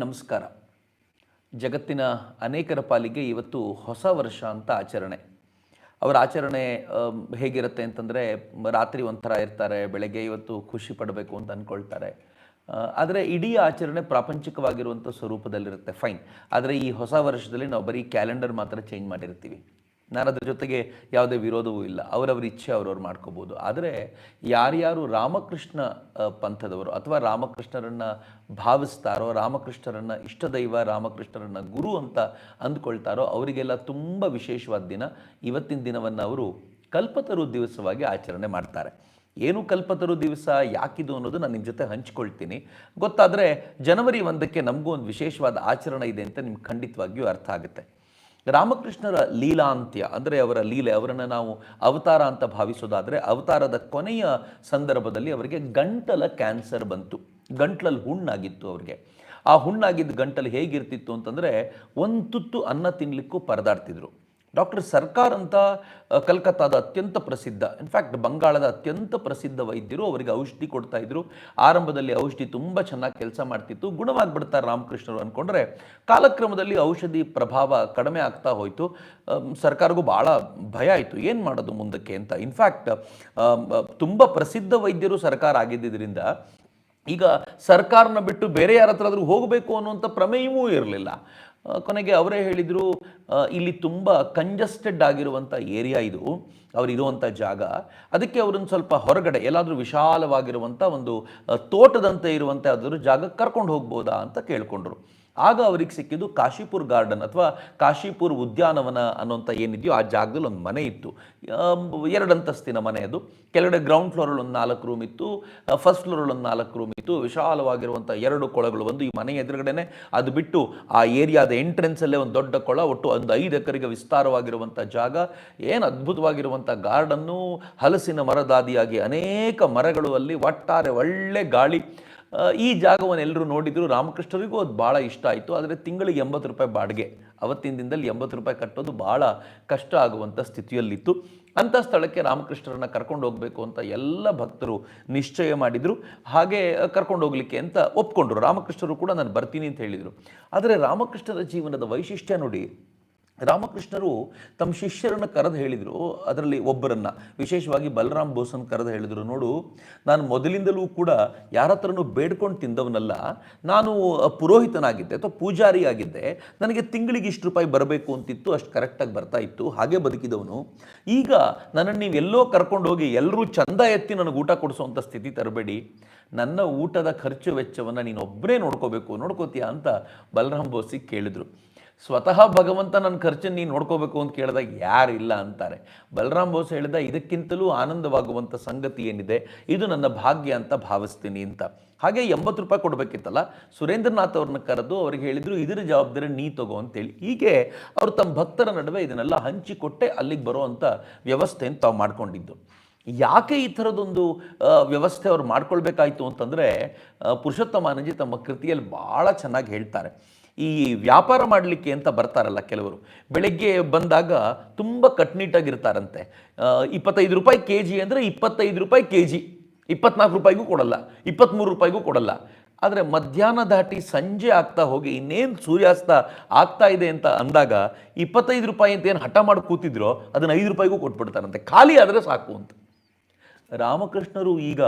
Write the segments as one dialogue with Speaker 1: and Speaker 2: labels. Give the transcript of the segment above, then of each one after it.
Speaker 1: ನಮಸ್ಕಾರ. ಜಗತ್ತಿನ ಅನೇಕರ ಪಾಲಿಗೆ ಇವತ್ತು ಹೊಸ ವರ್ಷ ಅಂತ ಆಚರಣೆ. ಅವರ ಆಚರಣೆ ಹೇಗಿರುತ್ತೆ ಅಂತಂದರೆ, ರಾತ್ರಿ ಒಂಥರ ಇರ್ತಾರೆ, ಬೆಳಗ್ಗೆ ಇವತ್ತು ಖುಷಿ ಪಡಬೇಕು ಅಂತ ಅಂದ್ಕೊಳ್ತಾರೆ ಆದರೆ ಇಡೀ ಆಚರಣೆ ಪ್ರಾಪಂಚಿಕವಾಗಿರುವಂಥ ಸ್ವರೂಪದಲ್ಲಿರುತ್ತೆ, ಫೈನ್. ಆದರೆ ಈ ಹೊಸ ವರ್ಷದಲ್ಲಿ ನಾವು ಬರೀ ಕ್ಯಾಲೆಂಡರ್ ಮಾತ್ರ ಚೇಂಜ್ ಮಾಡಿರ್ತೀವಿ. ನಾನು ಅದ್ರ ಜೊತೆಗೆ ಯಾವುದೇ ವಿರೋಧವೂ ಇಲ್ಲ. ಅವರವ್ರ ಇಚ್ಛೆ ಅವ್ರವ್ರು ಮಾಡ್ಕೋಬೋದು. ಆದರೆ ಯಾರ್ಯಾರು ರಾಮಕೃಷ್ಣ ಪಂಥದವರು ಅಥವಾ ರಾಮಕೃಷ್ಣರನ್ನು ಭಾವಿಸ್ತಾರೋ, ರಾಮಕೃಷ್ಣರನ್ನು ಇಷ್ಟದೈವ, ರಾಮಕೃಷ್ಣರನ್ನು ಗುರು ಅಂತ ಅಂದ್ಕೊಳ್ತಾರೋ ಅವರಿಗೆಲ್ಲ ತುಂಬ ವಿಶೇಷವಾದ ದಿನ. ಇವತ್ತಿನ ದಿನವನ್ನು ಅವರು ಕಲ್ಪತರು ದಿವಸವಾಗಿ ಆಚರಣೆ ಮಾಡ್ತಾರೆ. ಏನು ಕಲ್ಪತರು ದಿವಸ, ಯಾಕಿದು ಅನ್ನೋದು ನಾನು ನಿಮ್ಮ ಜೊತೆ ಹಂಚ್ಕೊಳ್ತೀನಿ. ಗೊತ್ತಾದರೆ ಜನವರಿ ಒಂದಕ್ಕೆ ನಮಗೂ ಒಂದು ವಿಶೇಷವಾದ ಆಚರಣೆ ಇದೆ ಅಂತ ನಿಮ್ಗೆ ಖಂಡಿತವಾಗಿಯೂ ಅರ್ಥ ಆಗುತ್ತೆ. ರಾಮಕೃಷ್ಣರ ಲೀಲಾಂತ್ಯ, ಅಂದರೆ ಅವರ ಲೀಲೆ, ಅವರನ್ನು ನಾವು ಅವತಾರ ಅಂತ ಭಾವಿಸೋದಾದರೆ ಅವತಾರದ ಕೊನೆಯ ಸಂದರ್ಭದಲ್ಲಿ ಅವರಿಗೆ ಗಂಟಲ ಕ್ಯಾನ್ಸರ್ ಬಂತು. ಗಂಟ್ಲಲ್ಲಿ ಹುಣ್ಣಾಗಿತ್ತು ಅವರಿಗೆ. ಆ ಹುಣ್ಣಾಗಿದ್ದ ಗಂಟಲು ಹೇಗಿರ್ತಿತ್ತು ಅಂತಂದರೆ ಒಂದು ತುತ್ತು ಅನ್ನ ತಿನ್ನಲಿಕ್ಕೂ ಪರದಾಡ್ತಿದ್ರು. ಡಾಕ್ಟರ್ ಸರ್ಕಾರ್ ಅಂತ ಕಲ್ಕತ್ತಾದ ಅತ್ಯಂತ ಪ್ರಸಿದ್ಧ ಇನ್ಫ್ಯಾಕ್ಟ್ ಬಂಗಾಳದ ಅತ್ಯಂತ ಪ್ರಸಿದ್ಧ ವೈದ್ಯರು ಅವರಿಗೆ ಔಷಧಿ ಕೊಡ್ತಾ ಇದ್ರು. ಆರಂಭದಲ್ಲಿ ಔಷಧಿ ತುಂಬ ಚೆನ್ನಾಗಿ ಕೆಲಸ ಮಾಡ್ತಿತ್ತು. ಗುಣವಾಗಿಬಿಡ್ತಾರೆ ರಾಮಕೃಷ್ಣರು ಅಂದ್ಕೊಂಡ್ರೆ ಕಾಲಕ್ರಮದಲ್ಲಿ ಔಷಧಿ ಪ್ರಭಾವ ಕಡಿಮೆ ಆಗ್ತಾ ಹೋಯಿತು. ಸರ್ಕಾರಗೂ ಭಾಳ ಭಯ ಆಯಿತು. ಏನು ಮಾಡೋದು ಮುಂದಕ್ಕೆ ಅಂತ. ಇನ್ಫ್ಯಾಕ್ಟ್ ತುಂಬ ಪ್ರಸಿದ್ಧ ವೈದ್ಯರು ಸರ್ಕಾರ ಆಗಿದ್ದರಿಂದ ಈಗ ಸರ್ಕಾರನ ಬಿಟ್ಟು ಬೇರೆ ಯಾರ ಹತ್ರ ಆದರೂ ಹೋಗಬೇಕು ಅನ್ನುವಂಥ ಪ್ರಮೇಯವೂ ಇರಲಿಲ್ಲ. ಕೊನೆಗೆ ಅವರೇ ಹೇಳಿದರು ಇಲ್ಲಿ ತುಂಬ ಕಂಜಸ್ಟೆಡ್ ಆಗಿರುವಂಥ ಏರಿಯಾ ಇದು, ಅವ್ರು ಇರುವಂಥ ಜಾಗ. ಅದಕ್ಕೆ ಅವ್ರನ್ನ ಸ್ವಲ್ಪ ಹೊರಗಡೆ, ಎಲ್ಲಾದರೂ ವಿಶಾಲವಾಗಿರುವಂಥ ಒಂದು ತೋಟದಂತೆ ಇರುವಂಥ ಯಾವ್ದಾದ್ರು ಜಾಗಕ್ಕೆ ಕರ್ಕೊಂಡು ಹೋಗ್ಬೋದಾ ಅಂತ ಕೇಳ್ಕೊಂಡ್ರು. ಆಗ ಅವ್ರಿಗೆ ಸಿಕ್ಕಿದ್ದು ಕಾಶಿಪುರ್ ಗಾರ್ಡನ್ ಅಥವಾ ಕಾಶಿಪುರ್ ಉದ್ಯಾನವನ ಅನ್ನೋಂಥ ಏನಿದೆಯೋ ಆ ಜಾಗದಲ್ಲಿ ಒಂದು ಮನೆ ಇತ್ತು. ಎರಡು ಎರಡಂತಸ್ತಿನ ಮನೆ ಅದು. ಕೆಳಗಡೆ ಗ್ರೌಂಡ್ ಫ್ಲೋರಲ್ಲಿ ಒಂದು ನಾಲ್ಕು ರೂಮ್ ಇತ್ತು. ಫಸ್ಟ್ ಫ್ಲೋರಲ್ಲಿ ಒಂದು ನಾಲ್ಕು ರೂಮ್ ಇತ್ತು. ವಿಶಾಲವಾಗಿರುವಂಥ ಎರಡು ಕೊಳಗಳು ಒಂದು ಈ ಮನೆ ಎದುರುಗಡೆನೆ. ಅದು ಬಿಟ್ಟು ಆ ಏರಿಯಾದ ಎಂಟ್ರೆನ್ಸಲ್ಲೇ ಒಂದು ದೊಡ್ಡ ಕೊಳ, ಒಟ್ಟು ಒಂದು ಐದು ಎಕರೆಗೆ ವಿಸ್ತಾರವಾಗಿರುವಂಥ ಜಾಗ. ಏನು ಅದ್ಭುತವಾಗಿರುವಂಥ ಗಾರ್ಡನ್ನು. ಹಲಸಿನ ಮರದಾದಿಯಾಗಿ ಅನೇಕ ಮರಗಳು ಅಲ್ಲಿ, ಒಟ್ಟಾರೆ ಒಳ್ಳೆ ಗಾಳಿ. ಈ ಜಾಗವನ್ನು ಎಲ್ಲರೂ ನೋಡಿದ್ರು. ರಾಮಕೃಷ್ಣರಿಗೂ ಅದು ಭಾಳ ಇಷ್ಟ ಆಯಿತು. ಆದರೆ ತಿಂಗಳಿಗೆ ಎಂಬತ್ತು ರೂಪಾಯಿ ಬಾಡಿಗೆ. ಅವತ್ತಿನ ದಿನದಲ್ಲಿ ಎಂಬತ್ತು ರೂಪಾಯಿ ಕಟ್ಟೋದು ಭಾಳ ಕಷ್ಟ ಆಗುವಂಥ ಸ್ಥಿತಿಯಲ್ಲಿತ್ತು. ಅಂಥ ಸ್ಥಳಕ್ಕೆ ರಾಮಕೃಷ್ಣರನ್ನ ಕರ್ಕೊಂಡು ಹೋಗಬೇಕು ಅಂತ ಎಲ್ಲ ಭಕ್ತರು ನಿಶ್ಚಯ ಮಾಡಿದರು. ಹಾಗೆ ಕರ್ಕೊಂಡು ಹೋಗಲಿಕ್ಕೆ ಅಂತ ಒಪ್ಕೊಂಡ್ರು. ರಾಮಕೃಷ್ಣರು ಕೂಡ ನಾನು ಬರ್ತೀನಿ ಅಂತ ಹೇಳಿದರು. ಆದರೆ ರಾಮಕೃಷ್ಣರ ಜೀವನದ ವೈಶಿಷ್ಟ್ಯ ನೋಡಿ ರಾಮಕೃಷ್ಣರು ತಮ್ಮ ಶಿಷ್ಯರನ್ನು ಕರೆದು ಹೇಳಿದರು. ಅದರಲ್ಲಿ ಒಬ್ಬರನ್ನು, ವಿಶೇಷವಾಗಿ ಬಲರಾಮ್ ಬೋಸನ್ ಕರೆದು ಹೇಳಿದರು, ನೋಡು, ನಾನು ಮೊದಲಿಂದಲೂ ಕೂಡ ಯಾರ ಹತ್ರನೂ ಬೇಡ್ಕೊಂಡು ತಿಂದವನಲ್ಲ. ನಾನು ಪುರೋಹಿತನಾಗಿದ್ದೆ ಅಥವಾ ಪೂಜಾರಿ ಆಗಿದ್ದೆ ನನಗೆ ತಿಂಗಳಿಗೆ ಇಷ್ಟು ರೂಪಾಯಿ ಬರಬೇಕು ಅಂತಿತ್ತು, ಅಷ್ಟು ಕರೆಕ್ಟಾಗಿ ಬರ್ತಾ ಇತ್ತು, ಹಾಗೆ ಬದುಕಿದವನು. ಈಗ ನನ್ನನ್ನು ನೀವು ಎಲ್ಲೋ ಕರ್ಕೊಂಡು ಹೋಗಿ ಎಲ್ಲರೂ ಚಂದ ಎತ್ತಿ ನನಗೆ ಊಟ ಕೊಡಿಸುವಂಥ ಸ್ಥಿತಿ ತರಬೇಡಿ. ನನ್ನ ಊಟದ ಖರ್ಚು ವೆಚ್ಚವನ್ನು ನೀನು ಒಬ್ಬರೇ ನೋಡ್ಕೋಬೇಕು. ನೋಡ್ಕೋತೀಯಾ? ಅಂತ ಬಲರಾಮ್ ಬೋಸಿಗೆ ಕೇಳಿದರು. ಸ್ವತಃ ಭಗವಂತ ನನ್ನ ಖರ್ಚನ್ನು ನೀನು ನೋಡ್ಕೋಬೇಕು ಅಂತ ಕೇಳಿದಾಗ ಯಾರು ಇಲ್ಲ ಅಂತಾರೆ. ಬಲರಾಮ್ ಬೋಸ್ ಹೇಳಿದ ಇದಕ್ಕಿಂತಲೂ ಆನಂದವಾಗುವಂಥ ಸಂಗತಿ ಏನಿದೆ? ಇದು ನನ್ನ ಭಾಗ್ಯ ಅಂತ ಭಾವಿಸ್ತೀನಿ ಅಂತ. ಹಾಗೆ ಎಂಬತ್ತು ರೂಪಾಯಿ ಕೊಡಬೇಕಿತ್ತಲ್ಲ? ಸುರೇಂದ್ರನಾಥ್ ಅವ್ರನ್ನ ಕರೆದು ಅವ್ರಿಗೆ ಹೇಳಿದರು, ಇದರ ಜವಾಬ್ದಾರಿ ನೀ ತಗೋ ಅಂತೇಳಿ. ಹೀಗೆ ಅವರು ತಮ್ಮ ಭಕ್ತರ ನಡುವೆ ಇದನ್ನೆಲ್ಲ ಹಂಚಿಕೊಟ್ಟೆ ಅಲ್ಲಿಗೆ ಬರುವಂಥ ವ್ಯವಸ್ಥೆಯನ್ನು ತಾವು ಮಾಡ್ಕೊಂಡಿದ್ದು. ಯಾಕೆ ಈ ಥರದೊಂದು ವ್ಯವಸ್ಥೆ ಅವ್ರು ಮಾಡ್ಕೊಳ್ಬೇಕಾಯಿತು ಅಂತಂದರೆ ಪುರುಷೋತ್ತಮಾನಂಜಿ ತಮ್ಮ ಕೃತಿಯಲ್ಲಿ ಭಾಳ ಚೆನ್ನಾಗಿ ಹೇಳ್ತಾರೆ. ಈ ವ್ಯಾಪಾರ ಮಾಡಲಿಕ್ಕೆ ಅಂತ ಬರ್ತಾರಲ್ಲ ಕೆಲವರು. ಬೆಳಗ್ಗೆ ಬಂದಾಗ ತುಂಬ ಕಟ್ನಿಟ್ಟಾಗಿರ್ತಾರಂತೆ. ಇಪ್ಪತ್ತೈದು ರೂಪಾಯಿ ಕೆ ಜಿ ಅಂದರೆ ಇಪ್ಪತ್ತೈದು ರೂಪಾಯಿ ಕೆ ಜಿ ಇಪ್ಪತ್ನಾಲ್ಕು ರೂಪಾಯಿಗೂ ಕೊಡಲ್ಲ. ಇಪ್ಪತ್ತ್ಮೂರು ರೂಪಾಯಿಗೂ ಕೊಡಲ್ಲ. ಆದರೆ ಮಧ್ಯಾಹ್ನ ದಾಟಿ ಸಂಜೆ ಆಗ್ತಾ ಹೋಗಿ, ಇನ್ನೇನು ಸೂರ್ಯಾಸ್ತ ಆಗ್ತಾ ಇದೆ ಅಂತ ಅಂದಾಗ ಇಪ್ಪತ್ತೈದು ರೂಪಾಯಿ ಅಂತ ಏನು ಹಠ ಮಾಡಿ ಕೂತಿದ್ರೋ, ಅದನ್ನು ಐದು ರೂಪಾಯಿಗೂ ಕೊಟ್ಬಿಡ್ತಾರಂತೆ. ಖಾಲಿ ಆದರೆ ಸಾಕು ಅಂತ. ರಾಮಕೃಷ್ಣರು ಈಗ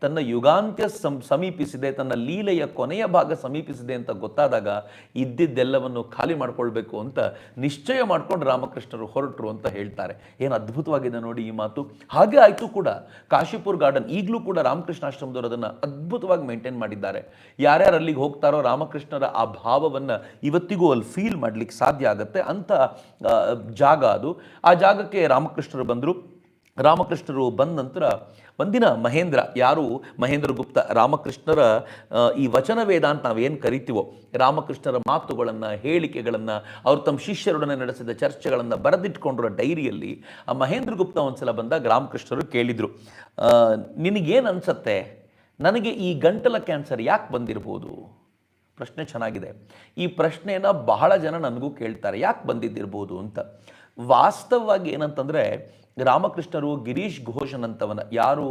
Speaker 1: ತನ್ನ ಯುಗಾಂತ್ಯ ಸಮೀಪಿಸಿದೆ, ತನ್ನ ಲೀಲೆಯ ಕೊನೆಯ ಭಾಗ ಸಮೀಪಿಸಿದೆ ಅಂತ ಗೊತ್ತಾದಾಗ ಇದ್ದಿದ್ದೆಲ್ಲವನ್ನು ಖಾಲಿ ಮಾಡ್ಕೊಳ್ಬೇಕು ಅಂತ ನಿಶ್ಚಯ ಮಾಡ್ಕೊಂಡು ರಾಮಕೃಷ್ಣರು ಹೊರಟರು ಅಂತ ಹೇಳ್ತಾರೆ. ಏನು ಅದ್ಭುತವಾಗಿದೆ ನೋಡಿ ಈ ಮಾತು. ಹಾಗೆ ಆಯಿತು ಕೂಡ. ಕಾಶಿಪುರ್ ಗಾರ್ಡನ್ ಈಗಲೂ ಕೂಡ ರಾಮಕೃಷ್ಣ ಆಶ್ರಮದವರು ಅದನ್ನು ಅದ್ಭುತವಾಗಿ ಮೇಂಟೈನ್ ಮಾಡಿದ್ದಾರೆ. ಯಾರ್ಯಾರು ಅಲ್ಲಿಗೆ ಹೋಗ್ತಾರೋ ರಾಮಕೃಷ್ಣರ ಆ ಭಾವವನ್ನು ಇವತ್ತಿಗೂ ಅಲ್ಲಿ ಫೀಲ್ ಮಾಡಲಿಕ್ಕೆ ಸಾಧ್ಯ ಆಗುತ್ತೆ ಅಂಥ ಜಾಗ ಅದು. ಆ ಜಾಗಕ್ಕೆ ರಾಮಕೃಷ್ಣರು ಬಂದರು. ರಾಮಕೃಷ್ಣರು ಬಂದ ನಂತರ ಒಂದಿನ ಮಹೇಂದ್ರ, ಯಾರು? ಮಹೇಂದ್ರ ಗುಪ್ತ, ರಾಮಕೃಷ್ಣರ ಈ ವಚನ ವೇದ ಅಂತ ನಾವೇನು ಕರಿತೀವೋ, ರಾಮಕೃಷ್ಣರ ಮಾತುಗಳನ್ನು, ಹೇಳಿಕೆಗಳನ್ನು, ಅವರು ತಮ್ಮ ಶಿಷ್ಯರೊಡನೆ ನಡೆಸಿದ ಚರ್ಚೆಗಳನ್ನು ಬರೆದಿಟ್ಕೊಂಡಿರೋ ಡೈರಿಯಲ್ಲಿ, ಆ ಮಹೇಂದ್ರ ಗುಪ್ತ ಒಂದ್ಸಲ ಬಂದಾಗ ರಾಮಕೃಷ್ಣರು ಕೇಳಿದರು ನಿನಗೇನು ಅನಿಸತ್ತೆ? ನನಗೆ ಈ ಗಂಟಲ ಕ್ಯಾನ್ಸರ್ ಯಾಕೆ ಬಂದಿರ್ಬೋದು? ಪ್ರಶ್ನೆ ಚೆನ್ನಾಗಿದೆ. ಈ ಪ್ರಶ್ನೆಯನ್ನು ಬಹಳ ಜನ ನನಗೂ ಕೇಳ್ತಾರೆ, ಯಾಕೆ ಬಂದಿದ್ದಿರ್ಬೋದು ಅಂತ. ವಾಸ್ತವವಾಗಿ ಏನಂತಂದರೆ ರಾಮಕೃಷ್ಣರು ಗಿರೀಶ್ ಘೋಷನಂತವನ ಯಾರು?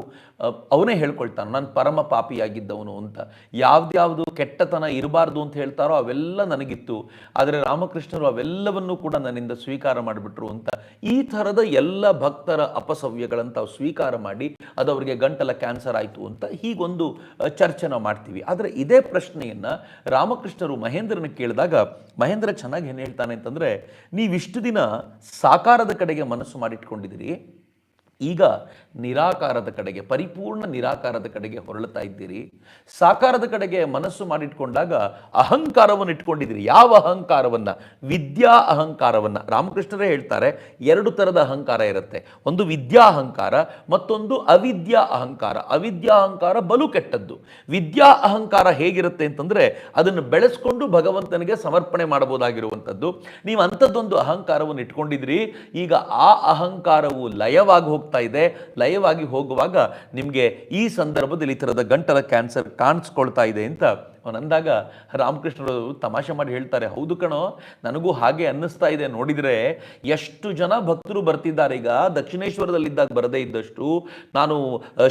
Speaker 1: ಅವನೇ ಹೇಳ್ಕೊಳ್ತಾನೆ, ನಾನು ಪರಮ ಪಾಪಿಯಾಗಿದ್ದವನು ಅಂತ. ಯಾವ್ದ್ಯಾವುದು ಕೆಟ್ಟತನ ಇರಬಾರ್ದು ಅಂತ ಹೇಳ್ತಾರೋ ಅವೆಲ್ಲ ನನಗಿತ್ತು. ಆದರೆ ರಾಮಕೃಷ್ಣರು ಅವೆಲ್ಲವನ್ನೂ ಕೂಡ ನನ್ನಿಂದ ಸ್ವೀಕಾರ ಮಾಡಿಬಿಟ್ರು ಅಂತ. ಈ ಥರದ ಎಲ್ಲ ಭಕ್ತರ ಅಪಸವ್ಯಗಳಂತ ಸ್ವೀಕಾರ ಮಾಡಿ ಅದು ಅವರಿಗೆ ಗಂಟಲ ಕ್ಯಾನ್ಸರ್ ಆಯಿತು ಅಂತ ಹೀಗೊಂದು ಚರ್ಚೆ ನಾವು ಮಾಡ್ತೀವಿ. ಆದರೆ ಇದೇ ಪ್ರಶ್ನೆಯನ್ನು ರಾಮಕೃಷ್ಣರು ಮಹೇಂದ್ರನ ಕೇಳಿದಾಗ, ಮಹೇಂದ್ರ ಚೆನ್ನಾಗಿ ಏನು ಹೇಳ್ತಾನೆ ಅಂತಂದರೆ, ನೀವಿಷ್ಟು ದಿನ ಸಾಕಾರದ ಕಡೆಗೆ ಮನಸ್ಸು ಮಾಡಿಟ್ಕೊಂಡಿದ್ದೀರಿ ನಿಮಗೆ ಈಗ ನಿರಾಕಾರದ ಕಡೆಗೆ, ಪರಿಪೂರ್ಣ ನಿರಾಕಾರದ ಕಡೆಗೆ ಹೊರಳುತ್ತಾ ಇದ್ದೀರಿ. ಸಾಕಾರದ ಕಡೆಗೆ ಮನಸ್ಸು ಮಾಡಿಟ್ಕೊಂಡಾಗ ಅಹಂಕಾರವನ್ನು ಇಟ್ಕೊಂಡಿದ್ದೀರಿ. ಯಾವ ಅಹಂಕಾರವನ್ನ? ವಿದ್ಯಾ ಅಹಂಕಾರವನ್ನ. ರಾಮಕೃಷ್ಣರೇ ಹೇಳ್ತಾರೆ, ಎರಡು ಥರದ ಅಹಂಕಾರ ಇರುತ್ತೆ. ಒಂದು ವಿದ್ಯಾ ಅಹಂಕಾರ, ಮತ್ತೊಂದು ಅವಿದ್ಯಾ ಅಹಂಕಾರ. ಅವಿದ್ಯಾ ಅಹಂಕಾರ ಬಲು ಕೆಟ್ಟದ್ದು. ವಿದ್ಯಾ ಅಹಂಕಾರ ಹೇಗಿರುತ್ತೆ ಅಂತಂದ್ರೆ, ಅದನ್ನು ಬೆಳೆಸ್ಕೊಂಡು ಭಗವಂತನಿಗೆ ಸಮರ್ಪಣೆ ಮಾಡಬಹುದಾಗಿರುವಂಥದ್ದು. ನೀವು ಅಂಥದ್ದೊಂದು ಅಹಂಕಾರವನ್ನು ಇಟ್ಕೊಂಡಿದ್ರಿ ಈಗ ಆ ಅಹಂಕಾರವು ಲಯವಾಗಿ ಹೋಗ್ತಾ ಇದೆ. ಲಯವಾಗಿ ಹೋಗುವಾಗ ನಿಮಗೆ ಈ ಸಂದರ್ಭದಲ್ಲಿ ಈ ಥರದ ಗಂಟಲ ಕ್ಯಾನ್ಸರ್ ಕಾಣಿಸ್ಕೊಳ್ತಾ ಇದೆ ಅಂತ ಅವನು ಅಂದಾಗ ರಾಮಕೃಷ್ಣರು ತಮಾಷೆ ಮಾಡಿ ಹೇಳ್ತಾರೆ, ಹೌದು ಕಣೋ, ನನಗೂ ಹಾಗೆ ಅನ್ನಿಸ್ತಾ ಇದೆ. ನೋಡಿದರೆ ಎಷ್ಟು ಜನ ಭಕ್ತರು ಬರ್ತಿದ್ದಾರೆ. ಈಗ ದಕ್ಷಿಣೇಶ್ವರದಲ್ಲಿದ್ದಾಗ ಬರದೇ ಇದ್ದಷ್ಟು, ನಾನು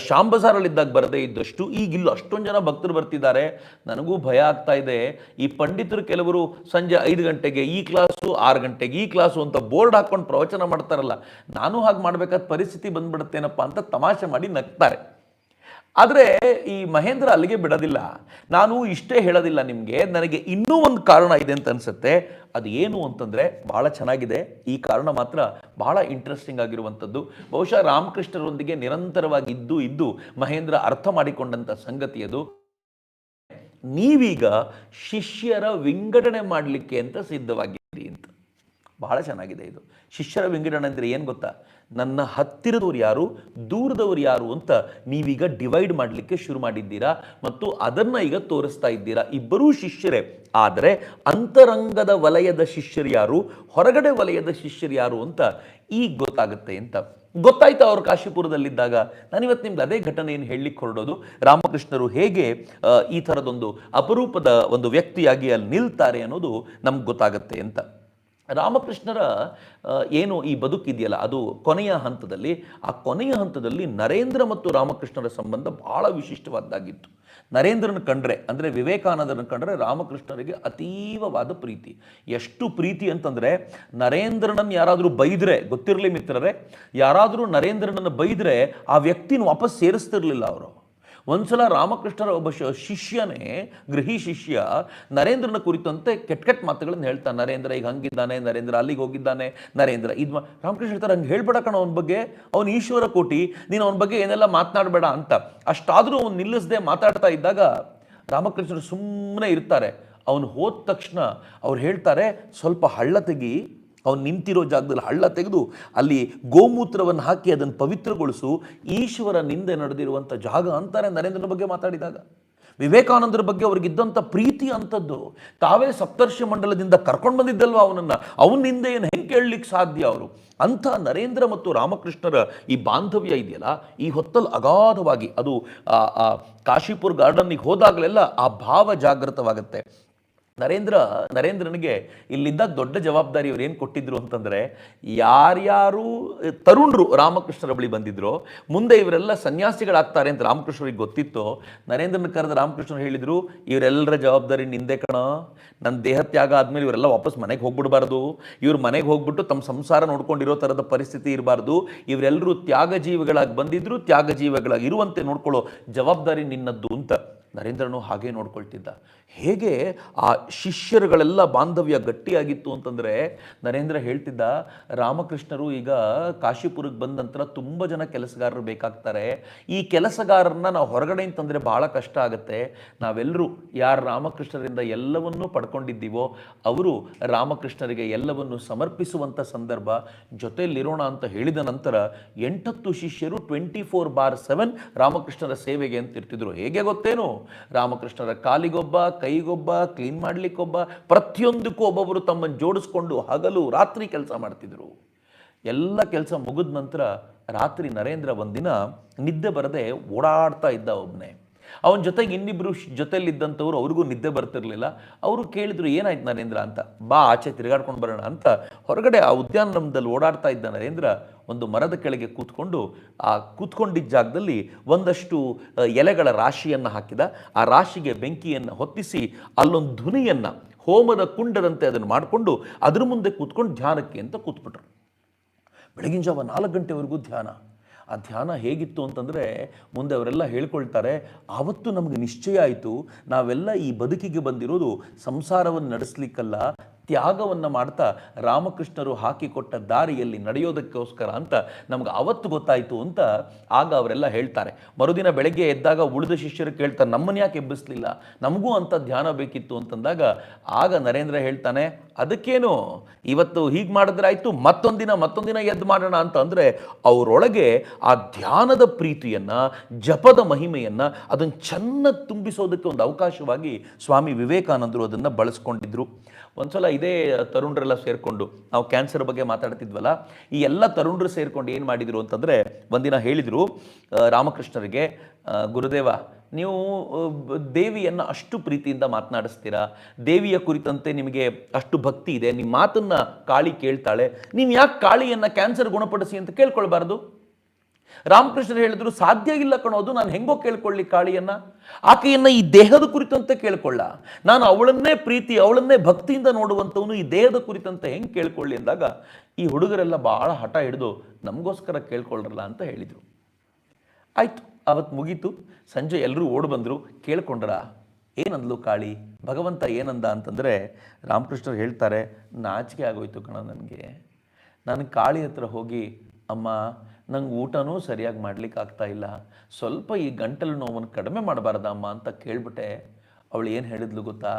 Speaker 1: ಶಾಂಬಸಾರಲ್ಲಿದ್ದಾಗ ಬರದೇ ಇದ್ದಷ್ಟು ಈಗ ಇಲ್ಲ ಅಷ್ಟೊಂದು ಜನ ಭಕ್ತರು ಬರ್ತಿದ್ದಾರೆ. ನನಗೂ ಭಯ ಆಗ್ತಾ ಇದೆ. ಈ ಪಂಡಿತರು ಕೆಲವರು ಸಂಜೆ ಐದು ಗಂಟೆಗೆ ಈ ಕ್ಲಾಸು, ಆರು ಗಂಟೆಗೆ ಈ ಕ್ಲಾಸು ಅಂತ ಬೋರ್ಡ್ ಹಾಕ್ಕೊಂಡು ಪ್ರವಚನ ಮಾಡ್ತಾರಲ್ಲ, ನಾನು ಹಾಗೆ ಮಾಡಬೇಕಾದ ಪರಿಸ್ಥಿತಿ ಬಂದ್ಬಿಡುತ್ತೇನಪ್ಪ ಅಂತ ತಮಾಷೆ ಮಾಡಿ ನಗ್ತಾರೆ. ಆದರೆ ಈ ಮಹೇಂದ್ರ ಅಲ್ಲಿಗೆ ಬಿಡೋದಿಲ್ಲ. ನಾನು ಇಷ್ಟೇ ಹೇಳೋದಿಲ್ಲ ನಿಮಗೆ, ನನಗೆ ಇನ್ನೂ ಒಂದು ಕಾರಣ ಇದೆ ಅಂತ ಅನಿಸುತ್ತೆ. ಅದು ಏನು ಅಂತಂದರೆ ಭಾಳ ಚೆನ್ನಾಗಿದೆ. ಈ ಕಾರಣ ಮಾತ್ರ ಬಹಳ ಇಂಟ್ರೆಸ್ಟಿಂಗ್ ಆಗಿರುವಂಥದ್ದು. ಬಹುಶಃ ರಾಮಕೃಷ್ಣರೊಂದಿಗೆ ನಿರಂತರವಾಗಿ ಇದ್ದು ಇದ್ದು ಮಹೇಂದ್ರ ಅರ್ಥ ಮಾಡಿಕೊಂಡಂಥ ಸಂಗತಿ ಅದು. ನೀವೀಗ ಶಿಷ್ಯರ ವಿಂಗಡಣೆ ಮಾಡಲಿಕ್ಕೆ ಅಂತ ಸಿದ್ಧವಾಗಿದ್ದೀರಿ ಅಂತ. ಬಹಳ ಚೆನ್ನಾಗಿದೆ ಇದು. ಶಿಷ್ಯರ ವಿಂಗಡಣೆ ಅಂದರೆ ಏನು ಗೊತ್ತಾ? ನನ್ನ ಹತ್ತಿರದವ್ರು ಯಾರು, ದೂರದವ್ರು ಯಾರು ಅಂತ ನೀವೀಗ ಡಿವೈಡ್ ಮಾಡಲಿಕ್ಕೆ ಶುರು ಮಾಡಿದ್ದೀರಾ ಮತ್ತು ಅದನ್ನು ಈಗ ತೋರಿಸ್ತಾ ಇದ್ದೀರಾ. ಇಬ್ಬರೂ ಶಿಷ್ಯರೇ. ಆದರೆ ಅಂತರಂಗದ ವಲಯದ ಶಿಷ್ಯರು ಯಾರು, ಹೊರಗಡೆ ವಲಯದ ಶಿಷ್ಯರು ಯಾರು ಅಂತ ಈಗ ಗೊತ್ತಾಗುತ್ತೆ ಅಂತ. ಗೊತ್ತಾಯ್ತು ಅವರು ಕಾಶಿಪುರದಲ್ಲಿದ್ದಾಗ? ನಾನಿವತ್ತು ನಿಮ್ಗೆ ಅದೇ ಘಟನೆಯನ್ನು ಹೇಳಲಿಕ್ಕೆ ಹೊರಡೋದು. ರಾಮಕೃಷ್ಣರು ಹೇಗೆ ಈ ಥರದೊಂದು ಅಪರೂಪದ ಒಂದು ವ್ಯಕ್ತಿಯಾಗಿ ಅಲ್ಲಿ ನಿಲ್ತಾರೆ ಅನ್ನೋದು ನಮ್ಗೆ ಗೊತ್ತಾಗುತ್ತೆ ಅಂತ. ರಾಮಕೃಷ್ಣರ ಏನು ಈ ಬದುಕಿದೆಯಲ್ಲ ಅದು ಕೊನೆಯ ಹಂತದಲ್ಲಿ, ಆ ಕೊನೆಯ ಹಂತದಲ್ಲಿ ನರೇಂದ್ರ ಮತ್ತು ರಾಮಕೃಷ್ಣರ ಸಂಬಂಧ ಬಹಳ ವಿಶಿಷ್ಟವಾದ್ದಾಗಿತ್ತು. ನರೇಂದ್ರನ ಕಂಡ್ರೆ, ಅಂದರೆ ವಿವೇಕಾನಂದರನ್ನು ಕಂಡ್ರೆ ರಾಮಕೃಷ್ಣರಿಗೆ ಅತೀವವಾದ ಪ್ರೀತಿ. ಎಷ್ಟು ಪ್ರೀತಿ ಅಂತಂದರೆ, ನರೇಂದ್ರನನ್ನು ಯಾರಾದರೂ ಬೈದರೆ, ಗೊತ್ತಿರಲಿ ಮಿತ್ರರೇ, ಯಾರಾದರೂ ನರೇಂದ್ರನನ್ನು ಬೈದರೆ ಆ ವ್ಯಕ್ತಿನ ವಾಪಸ್ ಸೇರಿಸ್ತಿರಲಿಲ್ಲ ಅವರು. ಒಂದ್ಸಲ ರಾಮಕೃಷ್ಣರ ಒಬ್ಬ ಶಿಷ್ಯನೇ, ಗೃಹಿ ಶಿಷ್ಯ ನರೇಂದ್ರನ ಕುರಿತಂತೆ ಕೆಟ್ಟ ಕೆಟ್ಟ ಮಾತುಗಳನ್ನು ಹೇಳ್ತಾನೆ. ನರೇಂದ್ರ ಈಗ ಹಂಗಿದ್ದಾನೆ, ನರೇಂದ್ರ ಅಲ್ಲಿಗೆ ಹೋಗಿದ್ದಾನೆ, ನರೇಂದ್ರ ಇದು ರಾಮಕೃಷ್ಣ ಹೇಳ್ತಾರೆ, ಹಂಗೆ ಹೇಳ್ಬೇಡ ಕಣ ಅವನ ಬಗ್ಗೆ. ಅವನು ಈಶ್ವರ ಕೋಟಿ, ನೀನು ಅವನ ಬಗ್ಗೆ ಏನೆಲ್ಲ ಮಾತನಾಡಬೇಡ ಅಂತ. ಅಷ್ಟಾದರೂ ಅವನು ನಿಲ್ಲಿಸದೆ ಮಾತಾಡ್ತಾ ಇದ್ದಾಗ ರಾಮಕೃಷ್ಣರು ಸುಮ್ಮನೆ ಇರ್ತಾರೆ. ಅವನು ಹೋದ ತಕ್ಷಣ ಅವ್ರು ಹೇಳ್ತಾರೆ, ಸ್ವಲ್ಪ ಹಳ್ಳ ತೆಗಿ ಅವ್ನು ನಿಂತಿರೋ ಜಾಗದಲ್ಲಿ ಹಳ್ಳ ತೆಗೆದು ಅಲ್ಲಿ ಗೋಮೂತ್ರವನ್ನು ಹಾಕಿ ಅದನ್ನು ಪವಿತ್ರಗೊಳಿಸು, ಈಶ್ವರ ನಿಂದೆ ನಡೆದಿರುವಂಥ ಜಾಗ ಅಂತಾರೆ ನರೇಂದ್ರನ ಬಗ್ಗೆ ಮಾತಾಡಿದಾಗ. ವಿವೇಕಾನಂದರ ಬಗ್ಗೆ ಅವ್ರಿಗಿದ್ದಂಥ ಪ್ರೀತಿ ಅಂಥದ್ದು. ತಾವೇ ಸಪ್ತರ್ಷಿ ಮಂಡಲದಿಂದ ಕರ್ಕೊಂಡು ಬಂದಿದ್ದಲ್ವ ಅವನನ್ನು? ಅವನಿಂದ ಏನು ಹೆಂಗೆ ಕೇಳಲಿಕ್ಕೆ ಸಾಧ್ಯ ಅವರು? ಅಂಥ ನರೇಂದ್ರ ಮತ್ತು ರಾಮಕೃಷ್ಣರ ಈ ಬಾಂಧವ್ಯ ಇದೆಯಲ್ಲ, ಈ ಹೊತ್ತಲ್ಲಿ ಅಗಾಧವಾಗಿ ಅದು ಕಾಶಿಪುರ್ ಗಾರ್ಡನ್ನಿಗೆ ಹೋದಾಗಲೆಲ್ಲ ಆ ಭಾವ ಜಾಗೃತವಾಗುತ್ತೆ. ನರೇಂದ್ರ, ನರೇಂದ್ರನಿಗೆ ಇಲ್ಲಿಂದ ದೊಡ್ಡ ಜವಾಬ್ದಾರಿ ಅವ್ರು ಏನು ಕೊಟ್ಟಿದ್ರು ಅಂತಂದರೆ, ಯಾರ್ಯಾರು ತರುಣರು ರಾಮಕೃಷ್ಣರ ಬಳಿ ಬಂದಿದ್ರು, ಮುಂದೆ ಇವರೆಲ್ಲ ಸನ್ಯಾಸಿಗಳಾಗ್ತಾರೆ ಅಂತ ರಾಮಕೃಷ್ಣರಿಗೆ ಗೊತ್ತಿತ್ತು. ನರೇಂದ್ರನ ಕರೆದ ರಾಮಕೃಷ್ಣರು ಹೇಳಿದರು, ಇವರೆಲ್ಲರ ಜವಾಬ್ದಾರಿ ನಿಂದೆ ಕಣ. ನನ್ನ ದೇಹ ತ್ಯಾಗ ಆದಮೇಲೆ ಇವರೆಲ್ಲ ವಾಪಸ್ ಮನೆಗೆ ಹೋಗ್ಬಿಡ್ಬಾರ್ದು. ಇವ್ರು ಮನೆಗೆ ಹೋಗ್ಬಿಟ್ಟು ತಮ್ಮ ಸಂಸಾರ ನೋಡ್ಕೊಂಡಿರೋ ಥರದ ಪರಿಸ್ಥಿತಿ ಇರಬಾರ್ದು. ಇವರೆಲ್ಲರೂ ತ್ಯಾಗ ಜೀವಿಗಳಾಗಿ ಬಂದಿದ್ರು, ತ್ಯಾಗ ಜೀವಿಗಳಾಗಿ ಇರುವಂತೆ ನೋಡ್ಕೊಳ್ಳೋ ಜವಾಬ್ದಾರಿ ನಿನ್ನದ್ದು ಅಂತ. ನರೇಂದ್ರನು ಹಾಗೆ ನೋಡ್ಕೊಳ್ತಿದ್ದ. ಹೇಗೆ ಆ ಶಿಷ್ಯರುಗಳೆಲ್ಲ ಬಾಂಧವ್ಯ ಗಟ್ಟಿಯಾಗಿತ್ತು ಅಂತಂದರೆ ನರೇಂದ್ರ ಹೇಳ್ತಿದ್ದ, ರಾಮಕೃಷ್ಣರು ಈಗ ಕಾಶಿಪುರಕ್ಕೆ ಬಂದ ನಂತರ ತುಂಬ ಜನ ಕೆಲಸಗಾರರು ಬೇಕಾಗ್ತಾರೆ. ಈ ಕೆಲಸಗಾರರನ್ನ ನಾವು ಹೊರಗಡೆ ಅಂತಂದರೆ ಭಾಳ ಕಷ್ಟ ಆಗುತ್ತೆ. ನಾವೆಲ್ಲರೂ ಯಾರು ರಾಮಕೃಷ್ಣರಿಂದ ಎಲ್ಲವನ್ನೂ ಪಡ್ಕೊಂಡಿದ್ದೀವೋ, ಅವರು ರಾಮಕೃಷ್ಣರಿಗೆ ಎಲ್ಲವನ್ನು ಸಮರ್ಪಿಸುವಂಥ ಸಂದರ್ಭ ಜೊತೆಯಲ್ಲಿರೋಣ ಅಂತ ಹೇಳಿದ ನಂತರ ಎಂಟತ್ತು ಶಿಷ್ಯರು ಟ್ವೆಂಟಿ ಫೋರ್ ಬಾರ್ ಸೆವೆನ್ ರಾಮಕೃಷ್ಣರ ಸೇವೆಗೆ ಅಂತ ಇರ್ತಿದ್ರು. ಹೇಗೆ ಗೊತ್ತೇನು? ರಾಮಕೃಷ್ಣರ ಕಾಲಿಗೊಬ್ಬ, ಕೈಗೊಬ್ಬ ಕ್ಲೀನ್ ಮಾಡಲಿಕ್ಕೊಬ್ಬ, ಪ್ರತಿಯೊಂದಕ್ಕೂ ಒಬ್ಬೊಬ್ಬರು ತಮ್ಮನ್ನು ಜೋಡಿಸ್ಕೊಂಡು ಹಗಲು, ರಾತ್ರಿ ಕೆಲಸ ಮಾಡ್ತಿದ್ರು. ಎಲ್ಲ ಕೆಲಸ ಮುಗಿದ ನಂತರ ರಾತ್ರಿ ನರೇಂದ್ರ ಒಂದಿನ ನಿದ್ದೆ ಬರದೆ ಓಡಾಡ್ತಾ ಇದ್ದ ಒಬ್ಬನೇ ಅವನ ಜೊತೆಗೆ ಇನ್ನಿಬ್ಬರು ಜೊತೆಯಲ್ಲಿದ್ದಂಥವ್ರು ಅವ್ರಿಗೂ ನಿದ್ದೆ ಬರ್ತಿರಲಿಲ್ಲ. ಅವರು ಕೇಳಿದ್ರು, ಏನಾಯ್ತು ನರೇಂದ್ರ ಅಂತ? ಬಾ, ಆಚೆ ತಿರುಗಾಡ್ಕೊಂಡು ಬರೋಣ ಅಂತ. ಹೊರಗಡೆ ಆ ಉದ್ಯಾನವನದಲ್ಲಿ ಓಡಾಡ್ತಾ ಇದ್ದ ನರೇಂದ್ರ ಒಂದು ಮರದ ಕೆಳಗೆ ಕೂತ್ಕೊಂಡು, ಆ ಕೂತ್ಕೊಂಡಿದ್ದ ಜಾಗದಲ್ಲಿ ಒಂದಷ್ಟು ಎಲೆಗಳ ರಾಶಿಯನ್ನು ಹಾಕಿದ. ಆ ರಾಶಿಗೆ ಬೆಂಕಿಯನ್ನು ಹೊತ್ತಿಸಿ ಅಲ್ಲೊಂದು ಧ್ವನಿಯನ್ನು ಹೋಮದ ಕುಂಡದಂತೆ ಅದನ್ನು ಮಾಡಿಕೊಂಡು ಅದ್ರ ಮುಂದೆ ಕೂತ್ಕೊಂಡು ಧ್ಯಾನಕ್ಕೆ ಅಂತ ಕೂತ್ಬಿಟ್ರು. ಬೆಳಗಿನ ಜಾವ ನಾಲ್ಕು ಗಂಟೆವರೆಗೂ ಧ್ಯಾನ. ಆ ಧ್ಯಾನ ಹೇಗಿತ್ತು ಅಂತಂದರೆ ಮುಂದೆ ಅವರೆಲ್ಲ ಹೇಳ್ಕೊಳ್ತಾರೆ, ಆವತ್ತು ನಮಗೆ ನಿಶ್ಚಯ ಆಯಿತು, ನಾವೆಲ್ಲ ಈ ಬದುಕಿಗೆ ಬಂದಿರೋದು ಸಂಸಾರವನ್ನು ನಡೆಸಲಿಕ್ಕಲ್ಲ ತ್ಯಾಗವನ್ನು ಮಾಡ್ತಾ ರಾಮಕೃಷ್ಣರು ಹಾಕಿಕೊಟ್ಟ ದಾರಿಯಲ್ಲಿ ನಡೆಯೋದಕ್ಕೋಸ್ಕರ ಅಂತ ನಮ್ಗೆ ಅವತ್ತು ಗೊತ್ತಾಯಿತು ಅಂತ ಆಗ ಅವರೆಲ್ಲ ಹೇಳ್ತಾರೆ. ಮರುದಿನ ಬೆಳಗ್ಗೆ ಎದ್ದಾಗ ಉಳಿದ ಶಿಷ್ಯರು ಕೇಳ್ತಾರೆ ನಮ್ಮನ್ನ ಯಾಕೆ ಎಬ್ಬಿಸ್ಲಿಲ್ಲ? ನಮಗೂ ಅಂತ ಧ್ಯಾನ ಬೇಕಿತ್ತು ಅಂತಂದಾಗ ಆಗ ನರೇಂದ್ರ ಹೇಳ್ತಾನೆ, ಅದಕ್ಕೇನು? ಇವತ್ತು ಹೀಗೆ ಮಾಡಿದ್ರೆ ಆಯಿತು, ಮತ್ತೊಂದಿನ ಮತ್ತೊಂದಿನ ಎದ್ದು ಮಾಡೋಣ ಅಂತ ಅಂದರೆ ಅವರೊಳಗೆ ಆ ಧ್ಯಾನದ ಪ್ರೀತಿಯನ್ನು, ಜಪದ ಮಹಿಮೆಯನ್ನು ಅದನ್ನು ಚೆನ್ನಾಗಿ ತುಂಬಿಸೋದಕ್ಕೆ ಒಂದು ಅವಕಾಶವಾಗಿ ಸ್ವಾಮಿ ವಿವೇಕಾನಂದರು ಅದನ್ನು ಬಳಸ್ಕೊಂಡಿದ್ರು. ಒಂದ್ಸಲ ಇದೇ ತರುಣರೆಲ್ಲ ಸೇರಿಕೊಂಡು, ನಾವು ಕ್ಯಾನ್ಸರ್ ಬಗ್ಗೆ ಮಾತಾಡ್ತಿದ್ವಲ್ಲ, ಈ ಎಲ್ಲ ತರುಣರು ಸೇರಿಕೊಂಡು ಏನು ಮಾಡಿದರು ಅಂತಂದರೆ, ಒಂದಿನ ಹೇಳಿದರು ರಾಮಕೃಷ್ಣರಿಗೆ ಗುರುದೇವ, ನೀವು ದೇವಿಯನ್ನು ಅಷ್ಟು ಪ್ರೀತಿಯಿಂದ ಮಾತನಾಡಿಸ್ತೀರಾ? ದೇವಿಯ ಕುರಿತಂತೆ ನಿಮಗೆ ಅಷ್ಟು ಭಕ್ತಿ ಇದೆ, ನಿಮ್ಮ ಮಾತನ್ನು ಕಾಳಿ ಕೇಳ್ತಾಳೆ ನೀವು ಯಾಕೆ ಕಾಳಿಯನ್ನು ಕ್ಯಾನ್ಸರ್ ಗುಣಪಡಿಸಿ ಅಂತ ಕೇಳ್ಕೊಳ್ಬಾರ್ದು? ರಾಮಕೃಷ್ಣರು ಹೇಳಿದ್ರು, ಸಾಧ್ಯ ಇಲ್ಲ ಕಣೋದು ನಾನು ಹೆಂಗೋ ಕೇಳ್ಕೊಳ್ಳಿ ಕಾಳಿಯನ್ನ. ಆಕೆಯನ್ನ ಈ ದೇಹದ ಕುರಿತಂತೆ ಕೇಳ್ಕೊಳ್ಳ. ನಾನು ಅವಳನ್ನೇ ಪ್ರೀತಿ, ಅವಳನ್ನೇ ಭಕ್ತಿಯಿಂದ ನೋಡುವಂಥವನು ಈ ದೇಹದ ಕುರಿತಂತೆ ಹೆಂಗೆ ಕೇಳ್ಕೊಳ್ಳಿ? ಅಂದಾಗ, ಈ ಹುಡುಗರೆಲ್ಲ ಬಹಳ ಹಠ ಹಿಡಿದು, ನಮಗೋಸ್ಕರ ಕೇಳ್ಕೊಳ್ರಲ್ಲ ಅಂತ ಹೇಳಿದರು. ಆಯ್ತು ಅವತ್ತು ಮುಗೀತು. ಸಂಜೆ ಎಲ್ಲರೂ ಓಡ್ ಬಂದರು. ಕೇಳ್ಕೊಂಡ್ರ? ಏನಂದ್ಲು ಕಾಳಿ? ಭಗವಂತ ಏನಂದ ಅಂತಂದರೆ, ರಾಮಕೃಷ್ಣರು ಹೇಳ್ತಾರೆ, ನಾಚಿಕೆ ಆಗೋಯ್ತು ಕಣ ನನಗೆ. ನಾನು ಕಾಳಿ ಹತ್ರ ಹೋಗಿ, ಅಮ್ಮ ನಂಗೆ ಊಟನೂ ಸರಿಯಾಗಿ ಮಾಡ್ಲಿಕ್ಕೆ ಆಗ್ತಾ ಇಲ್ಲ. ಸ್ವಲ್ಪ ಈ ಗಂಟಲು ನೋವನ್ನು ಕಡಿಮೆ ಮಾಡಬಾರ್ದಮ್ಮ ಅಂತ ಕೇಳ್ಬಿಟ್ಟೆ. ಅವಳು ಏನು ಹೇಳಿದ್ಲು ಗೊತ್ತಾ?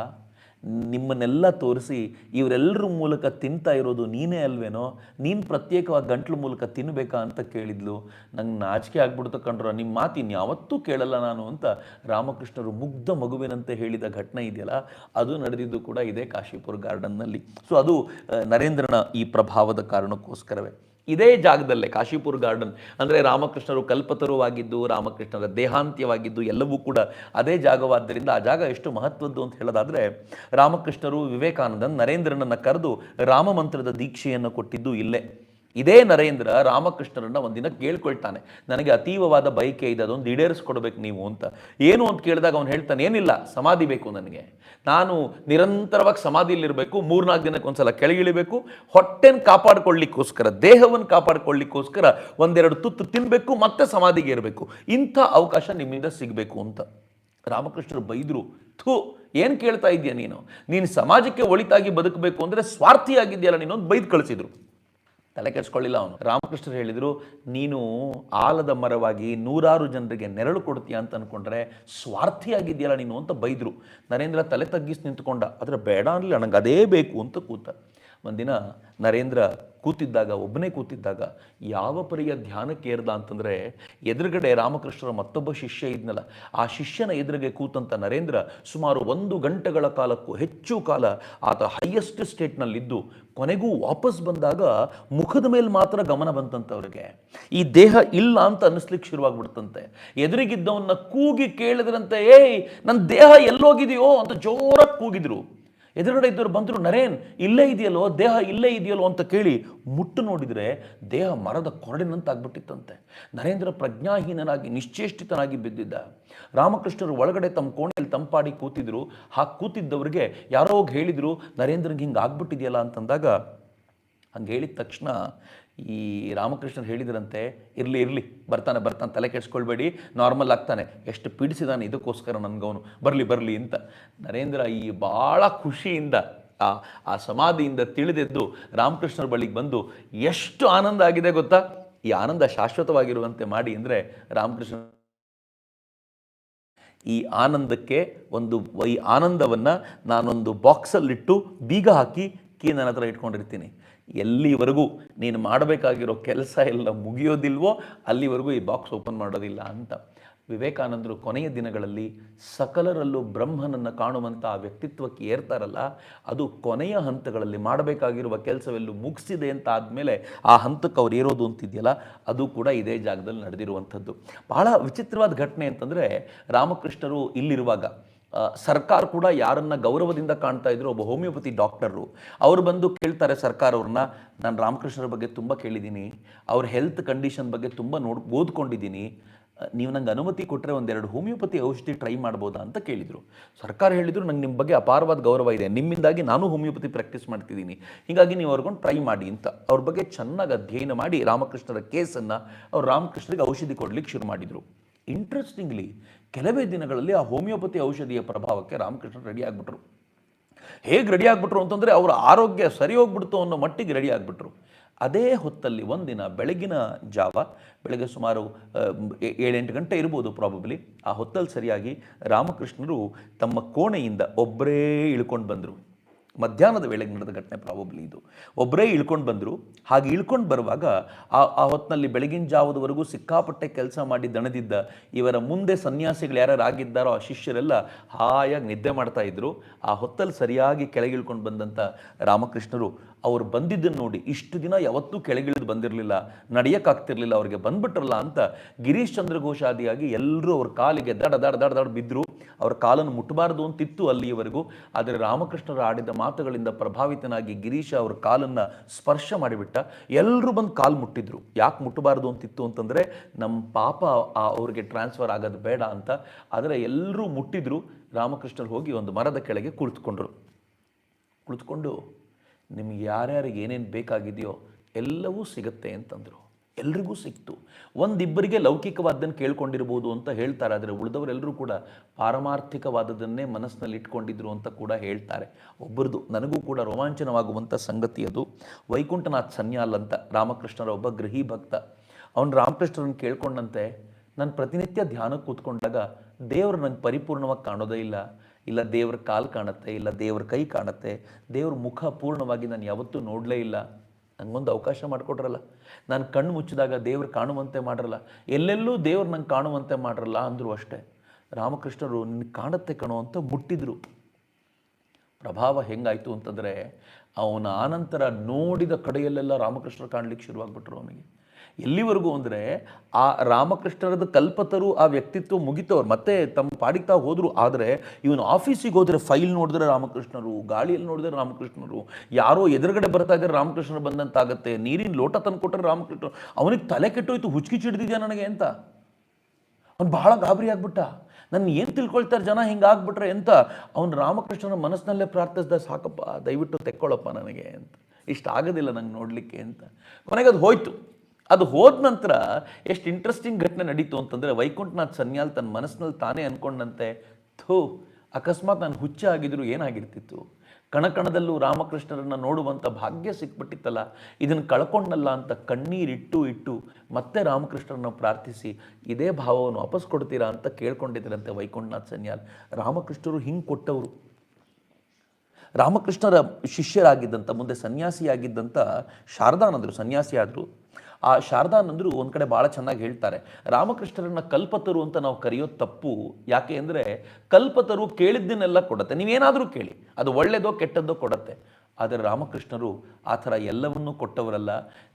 Speaker 1: ನಿಮ್ಮನ್ನೆಲ್ಲ ತೋರಿಸಿ ಇವರೆಲ್ಲರ ಮೂಲಕ ತಿಂತಾ ಇರೋದು ನೀನೇ ಅಲ್ವೇನೋ? ನೀನು ಪ್ರತ್ಯೇಕವಾಗಿ ಗಂಟ್ಲು ಮೂಲಕ ತಿನ್ನಬೇಕಾ ಅಂತ ಕೇಳಿದ್ಲು. ನಂಗೆ ನಾಚಿಕೆ ಆಗ್ಬಿಡ್ತು ಕಂಡ್ರ ನಿಮ್ಮ ಮಾತು ಇನ್ಯಾವತ್ತೂ ಕೇಳಲ್ಲ ನಾನು ಅಂತ ರಾಮಕೃಷ್ಣರು ಮುಗ್ಧ ಮಗುವಿನಂತೆ ಹೇಳಿದ ಘಟನೆ ಇದೆಯಲ್ಲ, ಅದು ನಡೆದಿದ್ದು ಕೂಡ ಇದೇ ಕಾಶಿಪುರ ಗಾರ್ಡನ್ನಲ್ಲಿ. ಸೊ ಅದು ನರೇಂದ್ರನ ಈ ಪ್ರಭಾವದ ಕಾರಣಕ್ಕೋಸ್ಕರವೇ. ಇದೇ ಜಾಗದಲ್ಲೇ ಕಾಶಿಪುರ್ ಗಾರ್ಡನ್. ಅಂದರೆ ರಾಮಕೃಷ್ಣರು ಕಲ್ಪತರುವಾಗಿದ್ದು, ರಾಮಕೃಷ್ಣರ ದೇಹಾಂತ್ಯವಾಗಿದ್ದು ಎಲ್ಲವೂ ಕೂಡ ಅದೇ ಜಾಗವಾದ್ದರಿಂದ ಆ ಜಾಗ ಎಷ್ಟು ಮಹತ್ವದ್ದು ಅಂತ ಹೇಳೋದಾದರೆ, ರಾಮಕೃಷ್ಣರು ವಿವೇಕಾನಂದನ್ ನರೇಂದ್ರನನ್ನು ಕರೆದು ರಾಮಮಂತ್ರದ ದೀಕ್ಷೆಯನ್ನು ಕೊಟ್ಟಿದ್ದು ಇಲ್ಲೇ. ಇದೇ ನರೇಂದ್ರ ರಾಮಕೃಷ್ಣರನ್ನ ಒಂದಿನ ಕೇಳ್ಕೊಳ್ತಾನೆ. ನನಗೆ ಅತೀವವಾದ ಬಯಕೆ ಇದೆ, ಅದೊಂದು ಈಡೇರಿಸ್ಕೊಡ್ಬೇಕು ನೀವು ಅಂತ. ಏನು ಅಂತ ಕೇಳಿದಾಗ ಅವನು ಹೇಳ್ತಾನೆ, ಏನಿಲ್ಲ, ಸಮಾಧಿ ಬೇಕು ನನಗೆ. ನಾನು ನಿರಂತರವಾಗಿ ಸಮಾಧಿಯಲ್ಲಿರಬೇಕು, ಮೂರ್ನಾಲ್ಕು ದಿನಕ್ಕೆ ಒಂದ್ಸಲ ಕೆಳಗಿಳಿಬೇಕು, ಹೊಟ್ಟೆನ ಕಾಪಾಡ್ಕೊಳ್ಳಿಕ್ಕೋಸ್ಕರ ದೇಹವನ್ನು ಕಾಪಾಡ್ಕೊಳ್ಳಿಕ್ಕೋಸ್ಕರ ಒಂದೆರಡು ತುತ್ತು ತಿನ್ನಬೇಕು ಮತ್ತೆ ಸಮಾಧಿಗೆ ಇರಬೇಕು ಇಂಥ ಅವಕಾಶ ನಿಮ್ಮಿಂದ ಸಿಗಬೇಕು ಅಂತ. ರಾಮಕೃಷ್ಣರು ಬೈದರು, ಥೂ, ಏನು ಕೇಳ್ತಾ ಇದೆಯಾ ನೀನು? ನೀನು ಸಮಾಜಕ್ಕೆ ಒಳಿತಾಗಿ ಬದುಕಬೇಕು ಅಂದರೆ ಸ್ವಾರ್ಥಿಯಾಗಿದೆಯಲ್ಲ ನೀನೊಂದು ಬೈದು ಕಳಿಸಿದ್ರು. ತಲೆ ಕೆಡಿಸ್ಕೊಳ್ಳಿಲ್ಲ ಅವನು. ರಾಮಕೃಷ್ಣರು ಹೇಳಿದರು, ನೀನು ಆಲದ ಮರವಾಗಿ ನೂರಾರು ಜನರಿಗೆ ನೆರಳು ಕೊಡ್ತೀಯ ಅಂತ ಅಂದ್ಕೊಂಡ್ರೆ ಸ್ವಾರ್ಥಿಯಾಗಿದೆಯಲ್ಲ ನೀನು ಅಂತ ಬೈದರು. ನರೇಂದ್ರ ತಲೆ ತಗ್ಗಿಸಿ ನಿಂತ್ಕೊಂಡ ಆದರೆ ಬೇಡ ಅನ್ನಲಿಲ್ಲ ನನಗೆ ಅದೇ ಬೇಕು ಅಂತ ಕೂತ. ಒಂದಿನ ನರೇಂದ್ರ ಕೂತಿದ್ದಾಗ, ಒಬ್ಬನೇ ಕೂತಿದ್ದಾಗ, ಯಾವ ಪರಿಯ ಧ್ಯಾನಕ್ಕೆ ಏರ್ದ ಅಂತಂದರೆ, ಎದುರುಗಡೆ ರಾಮಕೃಷ್ಣರ ಮತ್ತೊಬ್ಬ ಶಿಷ್ಯ ಇದ್ನಲ್ಲ, ಆ ಶಿಷ್ಯನ ಎದುರಿಗೆ ಕೂತಂತ ನರೇಂದ್ರ ಸುಮಾರು ಒಂದು ಗಂಟೆಗಳ ಕಾಲಕ್ಕೂ ಹೆಚ್ಚು ಕಾಲ ಆತ ಹೈಯೆಸ್ಟ್ ಸ್ಟೇಟ್ನಲ್ಲಿದ್ದು ಕೊನೆಗೂ ವಾಪಸ್ ಬಂದಾಗ ಮುಖದ ಮೇಲೆ ಮಾತ್ರ ಗಮನ ಬಂತಂತೆ ಈ ದೇಹ ಇಲ್ಲ ಅಂತ ಅನ್ನಿಸ್ಲಿಕ್ಕೆ ಶುರುವಾಗ್ಬಿಡ್ತಂತೆ. ಎದುರಿಗಿದ್ದವನ್ನ ಕೂಗಿ ಕೇಳಿದ್ರಂತೆ, ಏಯ್ ನನ್ನ ದೇಹ ಎಲ್ಲೋಗಿದೆಯೋ? ಅಂತ ಜೋರಾಗಿ ಕೂಗಿದ್ರು. ಎದುರುಗಡೆ ಇದ್ದವರು ಬಂದರು, ನರೇನ್, ಇಲ್ಲೇ ಇದೆಯಲ್ಲೋ, ದೇಹ ಇಲ್ಲೇ ಇದೆಯಲ್ಲೋ ಅಂತ ಕೇಳಿ ಮುಟ್ಟು ನೋಡಿದರೆ ದೇಹ ಮರದ ಕೊರಡಿನಂತ ಆಗ್ಬಿಟ್ಟಿತ್ತಂತೆ ನರೇಂದ್ರ ಪ್ರಜ್ಞಾಹೀನನಾಗಿ, ನಿಶ್ಚೇಷ್ಟಿತನಾಗಿ ಬಿದ್ದಿದ್ದ. ರಾಮಕೃಷ್ಣರು ಒಳಗಡೆ ತಮ್ಮ ಕೋಣೆಯಲ್ಲಿ ತಂಪಾಡಿ ಕೂತಿದ್ರು. ಆ ಕೂತಿದ್ದವರಿಗೆ ಯಾರೋ ಹೋಗಿ ಹೇಳಿದರು ನರೇಂದ್ರಗೆ ಹಿಂಗೆ ಆಗ್ಬಿಟ್ಟಿದೆಯಲ್ಲ ಅಂತಂದಾಗ ಹಂಗೆ ಹೇಳಿದ ತಕ್ಷಣ ಈ ರಾಮಕೃಷ್ಣರು ಹೇಳಿದ್ರಂತೆ, ಇರಲಿ ಇರಲಿ, ಬರ್ತಾನೆ ಬರ್ತಾನೆ, ತಲೆ ಕೆಡಿಸ್ಕೊಳ್ಬೇಡಿ ನಾರ್ಮಲ್ ಆಗ್ತಾನೆ. ಎಷ್ಟು ಪೀಡಿಸಿದಾನೆ ಇದಕ್ಕೋಸ್ಕರ ನನಗವನು. ಬರಲಿ ಬರಲಿ ಅಂತ. ನರೇಂದ್ರ ಈ ಭಾಳ ಖುಷಿಯಿಂದ, ಆ ಆ ಸಮಾಧಿಯಿಂದ ತಿಳಿದೆದ್ದು ರಾಮಕೃಷ್ಣರ ಬಳಿಗೆ ಬಂದು ಎಷ್ಟು ಆನಂದ ಆಗಿದೆ ಗೊತ್ತಾ? ಈ ಆನಂದ ಶಾಶ್ವತವಾಗಿರುವಂತೆ ಮಾಡಿ ಅಂದರೆ ರಾಮಕೃಷ್ಣ ಈ ಆನಂದಕ್ಕೆ ಒಂದು, ಈ ಆನಂದವನ್ನು ನಾನೊಂದು ಬಾಕ್ಸಲ್ಲಿಟ್ಟು ಬೀಗ ಹಾಕಿ ಕೀ ನನ್ನ ಹತ್ರ ಇಟ್ಕೊಂಡಿರ್ತೀನಿ. ಎಲ್ಲಿವರೆಗೂ ನೀನು ಮಾಡಬೇಕಾಗಿರೋ ಕೆಲಸ ಎಲ್ಲ ಮುಗಿಯೋದಿಲ್ವೋ ಅಲ್ಲಿವರೆಗೂ ಈ ಬಾಕ್ಸ್ ಓಪನ್ ಮಾಡೋದಿಲ್ಲ ಅಂತ. ವಿವೇಕಾನಂದರು ಕೊನೆಯ ದಿನಗಳಲ್ಲಿ ಸಕಲರಲ್ಲೂ ಬ್ರಹ್ಮನನ್ನು ಕಾಣುವಂಥ ಆ ವ್ಯಕ್ತಿತ್ವಕ್ಕೆ ಏರ್ತಾರಲ್ಲ, ಅದು ಕೊನೆಯ ಹಂತಗಳಲ್ಲಿ ಮಾಡಬೇಕಾಗಿರುವ ಕೆಲಸವೆಲ್ಲೂ ಮುಗಿಸಿದೆ ಅಂತ ಆದಮೇಲೆ ಆ ಹಂತಕ್ಕೆ ಅವ್ರು ಏರೋದು ಅಂತಿದೆಯಲ್ಲ, ಅದು ಕೂಡ ಇದೇ ಜಾಗದಲ್ಲಿ ನಡೆದಿರುವಂಥದ್ದು. ಬಹಳ ವಿಚಿತ್ರವಾದ ಘಟನೆ ಅಂತಂದರೆ ರಾಮಕೃಷ್ಣರು ಇಲ್ಲಿರುವಾಗ ಸರ್ಕಾರ ಕೂಡ ಯಾರನ್ನ ಗೌರವದಿಂದ ಕಾಣ್ತಾ ಇದ್ರು ಒಬ್ಬ ಹೋಮಿಯೋಪತಿ ಡಾಕ್ಟರು. ಅವ್ರು ಬಂದು ಕೇಳ್ತಾರೆ ಸರ್ಕಾರ ಅವ್ರನ್ನ, ನಾನು ರಾಮಕೃಷ್ಣರ ಬಗ್ಗೆ ತುಂಬ ಕೇಳಿದ್ದೀನಿ. ಅವ್ರ ಹೆಲ್ತ್ ಕಂಡೀಷನ್ ಬಗ್ಗೆ ತುಂಬ ನೋಡ್, ಓದ್ಕೊಂಡಿದ್ದೀನಿ. ನೀವು ನಂಗೆ ಅನುಮತಿ ಕೊಟ್ಟರೆ ಒಂದೆರಡು ಹೋಮಿಯೋಪತಿ ಔಷಧಿ ಟ್ರೈ ಮಾಡ್ಬೋದಾ? ಅಂತ ಕೇಳಿದರು. ಸರ್ಕಾರ ಹೇಳಿದರು, ನಂಗೆ ನಿಮ್ಮ ಬಗ್ಗೆ ಅಪಾರವಾದ ಗೌರವ ಇದೆ. ನಿಮ್ಮಿಂದಾಗಿ ನಾನು ಹೋಮಿಯೋಪತಿ ಪ್ರಾಕ್ಟೀಸ್ ಮಾಡ್ತಿದ್ದೀನಿ. ಹೀಗಾಗಿ ನೀವು ಅವ್ರಿಗೊಂದು ಟ್ರೈ ಮಾಡಿ ಅಂತ ಅವ್ರ ಬಗ್ಗೆ ಚೆನ್ನಾಗಿ ಅಧ್ಯಯನ ಮಾಡಿ ರಾಮಕೃಷ್ಣರ ಕೇಸನ್ನು ಅವ್ರು ರಾಮಕೃಷ್ಣರಿಗೆ ಔಷಧಿ ಕೊಡ್ಲಿಕ್ಕೆ ಶುರು ಮಾಡಿದರು. ಇಂಟ್ರೆಸ್ಟಿಂಗ್ಲಿ ಕೆಲವೇ ದಿನಗಳಲ್ಲಿ ಆ ಹೋಮಿಯೋಪತಿ ಔಷಧಿಯ ಪ್ರಭಾವಕ್ಕೆ ರಾಮಕೃಷ್ಣ ರೆಡಿ ಆಗಿಬಿಟ್ರು. ಹೇಗೆ ರೆಡಿ ಆಗಿಬಿಟ್ರು ಅಂತಂದರೆ ಅವರ ಆರೋಗ್ಯ ಸರಿ ಹೋಗ್ಬಿಡ್ತು ಅನ್ನೋ ಮಟ್ಟಿಗೆ ರೆಡಿ ಆಗಿಬಿಟ್ರು. ಅದೇ ಹೊತ್ತಲ್ಲಿ ಒಂದಿನ ಬೆಳಗಿನ ಜಾವ, ಬೆಳಗ್ಗೆ ಸುಮಾರು ಏಳೆಂಟು ಗಂಟೆ ಇರ್ಬೋದು ಪ್ರಾಬಬ್ಲಿ ಆ ಹೊತ್ತಲ್ಲಿ ಸರಿಯಾಗಿ ರಾಮಕೃಷ್ಣರು ತಮ್ಮ ಕೋಣೆಯಿಂದ ಒಬ್ಬರೇ ಇಳ್ಕೊಂಡು ಬಂದರು. ಮಧ್ಯಾಹ್ನದ ವೇಳೆಗೆ ನಡೆದ ಘಟನೆ ಪ್ರಾಬಬ್ಲಿ ಇದು. ಒಬ್ಬರೇ ಇಳ್ಕೊಂಡು ಬಂದರು. ಹಾಗೆ ಇಳ್ಕೊಂಡು ಬರುವಾಗ ಆ ಆ ಹೊತ್ತಿನಲ್ಲಿ ಬೆಳಗಿನ ಜಾವದವರೆಗೂ ಸಿಕ್ಕಾಪಟ್ಟೆ ಕೆಲಸ ಮಾಡಿ ದಣದಿದ್ದ ಇವರ ಮುಂದೆ ಸನ್ಯಾಸಿಗಳು ಯಾರ್ಯಾರು ಆಗಿದ್ದಾರೋ ಆ ಶಿಷ್ಯರೆಲ್ಲ ಹಾಯಾಗಿ ನಿದ್ದೆ ಮಾಡ್ತಾ ಇದ್ರು. ಆ ಹೊತ್ತಲ್ಲಿ ಸರಿಯಾಗಿ ಕೆಳಗಿಳ್ಕೊಂಡು ಬಂದಂಥ ರಾಮಕೃಷ್ಣರು ಅವ್ರು ಬಂದಿದ್ದನ್ನು ನೋಡಿ ಇಷ್ಟು ದಿನ ಯಾವತ್ತೂ ಕೆಳಗಿಳಿದು ಬಂದಿರಲಿಲ್ಲ, ನಡೆಯೋಕ್ಕಾಗ್ತಿರಲಿಲ್ಲ, ಅವ್ರಿಗೆ ಬಂದ್ಬಿಟ್ರಲ್ಲ ಅಂತ ಗಿರೀಶ್ ಚಂದ್ರಘೋಷಾದಿಯಾಗಿ ಎಲ್ಲರೂ ಅವ್ರ ಕಾಲಿಗೆ ದಡ ದಡ ದಡ ದಡ ಬಿದ್ದರು ಅವ್ರ ಕಾಲನ್ನು ಮುಟ್ಟಬಾರದು ಅಂತಿತ್ತು ಅಲ್ಲಿಯವರೆಗೂ ಆದರೆ ರಾಮಕೃಷ್ಣರು ಆಡಿದ ಮಾತುಗಳಿಂದ ಪ್ರಭಾವಿತನಾಗಿ ಗಿರೀಶ ಅವ್ರ ಕಾಲನ್ನು ಸ್ಪರ್ಶ ಮಾಡಿಬಿಟ್ಟ. ಎಲ್ಲರೂ ಬಂದು ಕಾಲು ಮುಟ್ಟಿದ್ರು. ಯಾಕೆ ಮುಟ್ಟಬಾರದು ಅಂತಿತ್ತು ಅಂತಂದರೆ ನಮ್ಮ ಪಾಪ ಅವ್ರಿಗೆ ಟ್ರಾನ್ಸ್ಫರ್ ಆಗೋದು ಬೇಡ ಅಂತ. ಆದರೆ ಎಲ್ಲರೂ ಮುಟ್ಟಿದ್ರು. ರಾಮಕೃಷ್ಣರು ಹೋಗಿ ಒಂದು ಮರದ ಕೆಳಗೆ ಕುಳಿತುಕೊಂಡ್ರು. ಕುಳಿತುಕೊಂಡು ನಿಮ್ಗೆ ಯಾರ್ಯಾರಿಗೆ ಏನೇನು ಬೇಕಾಗಿದೆಯೋ ಎಲ್ಲವೂ ಸಿಗುತ್ತೆ ಅಂತಂದರು. ಎಲ್ರಿಗೂ ಸಿಕ್ತು. ಒಂದಿಬ್ಬರಿಗೆ ಲೌಕಿಕವಾದ್ದನ್ನು ಕೇಳ್ಕೊಂಡಿರ್ಬೋದು ಅಂತ ಹೇಳ್ತಾರೆ, ಆದರೆ ಉಳಿದವರೆಲ್ಲರೂ ಕೂಡ ಪಾರಮಾರ್ಥಿಕವಾದದನ್ನೇ ಮನಸ್ಸಿನಲ್ಲಿ ಇಟ್ಕೊಂಡಿದ್ರು ಅಂತ ಕೂಡ ಹೇಳ್ತಾರೆ. ಒಬ್ಬರದು ನನಗೂ ಕೂಡ ರೋಮಾಂಚನವಾಗುವಂಥ ಸಂಗತಿ ಅದು. ವೈಕುಂಠನಾಥ್ ಸನ್ಯಾಲ್ ಅಂತ ರಾಮಕೃಷ್ಣರ ಒಬ್ಬ ಗೃಹಿ ಭಕ್ತ. ಅವನು ರಾಮಕೃಷ್ಣರನ್ನು ಕೇಳ್ಕೊಂಡಂತೆ, ನಾನು ಪ್ರತಿನಿತ್ಯ ಧ್ಯಾನಕ್ಕೆ ಕೂತ್ಕೊಂಡಾಗ ದೇವರು ನಂಗೆ ಪರಿಪೂರ್ಣವಾಗಿ ಕಾಣೋದೇ ಇಲ್ಲ. ಇಲ್ಲ ದೇವ್ರ ಕಾಲು ಕಾಣುತ್ತೆ, ಇಲ್ಲ ದೇವ್ರ ಕೈ ಕಾಣುತ್ತೆ, ದೇವ್ರ ಮುಖ ಪೂರ್ಣವಾಗಿ ನಾನು ಯಾವತ್ತೂ ನೋಡಲೇ ಇಲ್ಲ. ನನಗೊಂದು ಅವಕಾಶ ಮಾಡಿಕೊಟ್ರಲ್ಲ. ನಾನು ಕಣ್ಣು ಮುಚ್ಚಿದಾಗ ದೇವ್ರು ಕಾಣುವಂತೆ ಮಾಡ್ರಲ್ಲ. ಎಲ್ಲೆಲ್ಲೂ ದೇವ್ರು ನಂಗೆ ಕಾಣುವಂತೆ ಮಾಡ್ರಲ್ಲ ಅಂದರು ಅಷ್ಟೇ. ರಾಮಕೃಷ್ಣರು ನಿನ್ನ ಕಾಣುತ್ತೆ ಕಣೋ ಅಂತ ಮುಟ್ಟಿದ್ರು. ಪ್ರಭಾವ ಹೆಂಗಾಯಿತು ಅಂತಂದರೆ, ಅವನ ಆನಂತರ ನೋಡಿದ ಕಡೆಯಲ್ಲೆಲ್ಲ ರಾಮಕೃಷ್ಣರು ಕಾಣ್ಲಿಕ್ಕೆ ಶುರುವಾಗ್ಬಿಟ್ರು ಅವನಿಗೆ. ಎಲ್ಲಿವರೆಗೂ ಅಂದರೆ ಆ ರಾಮಕೃಷ್ಣರದ ಕಲ್ಪತರು ಆ ವ್ಯಕ್ತಿತ್ವ ಮುಗಿತವ್ರು. ಮತ್ತೆ ತಮ್ಮ ಪಾಡಿಗೆ ತಾವು ಹೋದರು. ಆದರೆ ಇವನು ಆಫೀಸಿಗೆ ಹೋದರೆ ಫೈಲ್ ನೋಡಿದ್ರೆ ರಾಮಕೃಷ್ಣರು, ಗಾಳಿಯಲ್ಲಿ ನೋಡಿದ್ರೆ ರಾಮಕೃಷ್ಣರು, ಯಾರೋ ಎದುರುಗಡೆ ಬರ್ತಾ ಇದ್ದಾರೆ ರಾಮಕೃಷ್ಣರು ಬಂದಂತಾಗತ್ತೆ, ನೀರಿನ ಲೋಟ ತಂದು ಕೊಟ್ಟರೆ ರಾಮಕೃಷ್ಣ ಅವನಿಗೆ ತಲೆ ಕೆಟ್ಟೋಯ್ತು, ಹುಚ್ಕಿ ಚಿಡ್ದಿದ್ಯಾ ನನಗೆ ಅಂತ? ಅವ್ನು ಬಹಳ ಗಾಬರಿ ಆಗ್ಬಿಟ್ಟ. ನನ್ನ ಏನು ತಿಳ್ಕೊಳ್ತಾರೆ ಜನ ಹಿಂಗಾಗ್ಬಿಟ್ರೆ ಅಂತ ಅವ್ನು ರಾಮಕೃಷ್ಣನ ಮನಸ್ಸಿನಲ್ಲೇ ಪ್ರಾರ್ಥಿಸ್ದ, ಸಾಕಪ್ಪ, ದಯವಿಟ್ಟು ತೆಕ್ಕೊಳ್ಳಪ್ಪ ನನಗೆ ಅಂತ. ಇಷ್ಟ ಆಗೋದಿಲ್ಲ ನಂಗೆ ನೋಡಲಿಕ್ಕೆ ಅಂತ. ಕೊನೆಗೆ ಅದು ಹೋಯ್ತು. ಅದು ಹೋದ ನಂತರ ಎಷ್ಟು ಇಂಟ್ರೆಸ್ಟಿಂಗ್ ಘಟನೆ ನಡೀತು ಅಂತಂದರೆ ವೈಕುಂಠನಾಥ್ ಸನ್ಯಾಲ್ ತನ್ನ ಮನಸ್ಸಿನಲ್ಲಿ ತಾನೇ ಅಂದ್ಕೊಂಡಂತೆ ಥೂ, ಅಕಸ್ಮಾತ್ ನಾನು ಹುಚ್ಚ ಆಗಿದ್ರು ಏನಾಗಿರ್ತಿತ್ತು? ಕಣಕಣದಲ್ಲೂ ರಾಮಕೃಷ್ಣರನ್ನು ನೋಡುವಂಥ ಭಾಗ್ಯ ಸಿಕ್ಬಿಟ್ಟಿತ್ತಲ್ಲ ಇದನ್ನು ಕಳ್ಕೊಂಡಲ್ಲ ಅಂತ ಕಣ್ಣೀರಿಟ್ಟು ಇಟ್ಟು ಮತ್ತೆ ರಾಮಕೃಷ್ಣರನ್ನ ಪ್ರಾರ್ಥಿಸಿ, ಇದೇ ಭಾವವನ್ನು ವಾಪಸ್ ಕೊಡ್ತೀರಾ ಅಂತ ಕೇಳ್ಕೊಂಡಿದ್ದರಂತೆ ವೈಕುಂಠನಾಥ್ ಸನ್ಯಾಲ್. ರಾಮಕೃಷ್ಣರು ಹಿಂಗೆ ಕೊಟ್ಟವರು. ರಾಮಕೃಷ್ಣರ ಶಿಷ್ಯರಾಗಿದ್ದಂಥ ಮುಂದೆ ಸನ್ಯಾಸಿಯಾಗಿದ್ದಂಥ ಶಾರದಾನಂದರು ಸನ್ಯಾಸಿ ಆದರು ಆ ಶಾರದಾನಂದರು ಒಂದು ಕಡೆ ಭಾಳ ಚೆನ್ನಾಗಿ ಹೇಳ್ತಾರೆ, ರಾಮಕೃಷ್ಣರನ್ನ ಕಲ್ಪತರು ಅಂತ ನಾವು ಕರೆಯೋದು ತಪ್ಪು ಯಾಕೆ ಅಂದರೆ ಕಲ್ಪತರು ಕೇಳಿದ್ದನ್ನೆಲ್ಲ ಕೊಡುತ್ತೆ. ನೀವೇನಾದರೂ ಕೇಳಿ, ಅದು ಒಳ್ಳೆಯದೋ ಕೆಟ್ಟದ್ದೋ ಕೊಡುತ್ತೆ. ಆದರೆ ರಾಮಕೃಷ್ಣರು ಆ ಥರ ಎಲ್ಲವನ್ನೂ ಕೊಟ್ಟವರಲ್ಲ.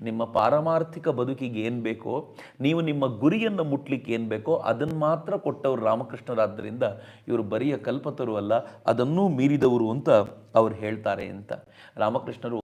Speaker 1: ನಿಮ್ಮ ಪಾರಮಾರ್ಥಿಕ ಬದುಕಿಗೆ ಏನು ಬೇಕೋ, ನೀವು ನಿಮ್ಮ ಗುರಿಯನ್ನು ಮುಟ್ಲಿಕ್ಕೆ ಏನು ಬೇಕೋ ಅದನ್ನು ಮಾತ್ರ ಕೊಟ್ಟವರು ರಾಮಕೃಷ್ಣರಾದ್ದರಿಂದ ಇವರು ಬರಿಯ ಕಲ್ಪತರು ಅಲ್ಲ, ಅದನ್ನೂ ಮೀರಿದವರು ಅಂತ ಅವ್ರು ಹೇಳ್ತಾರೆ ಅಂತ. ರಾಮಕೃಷ್ಣರು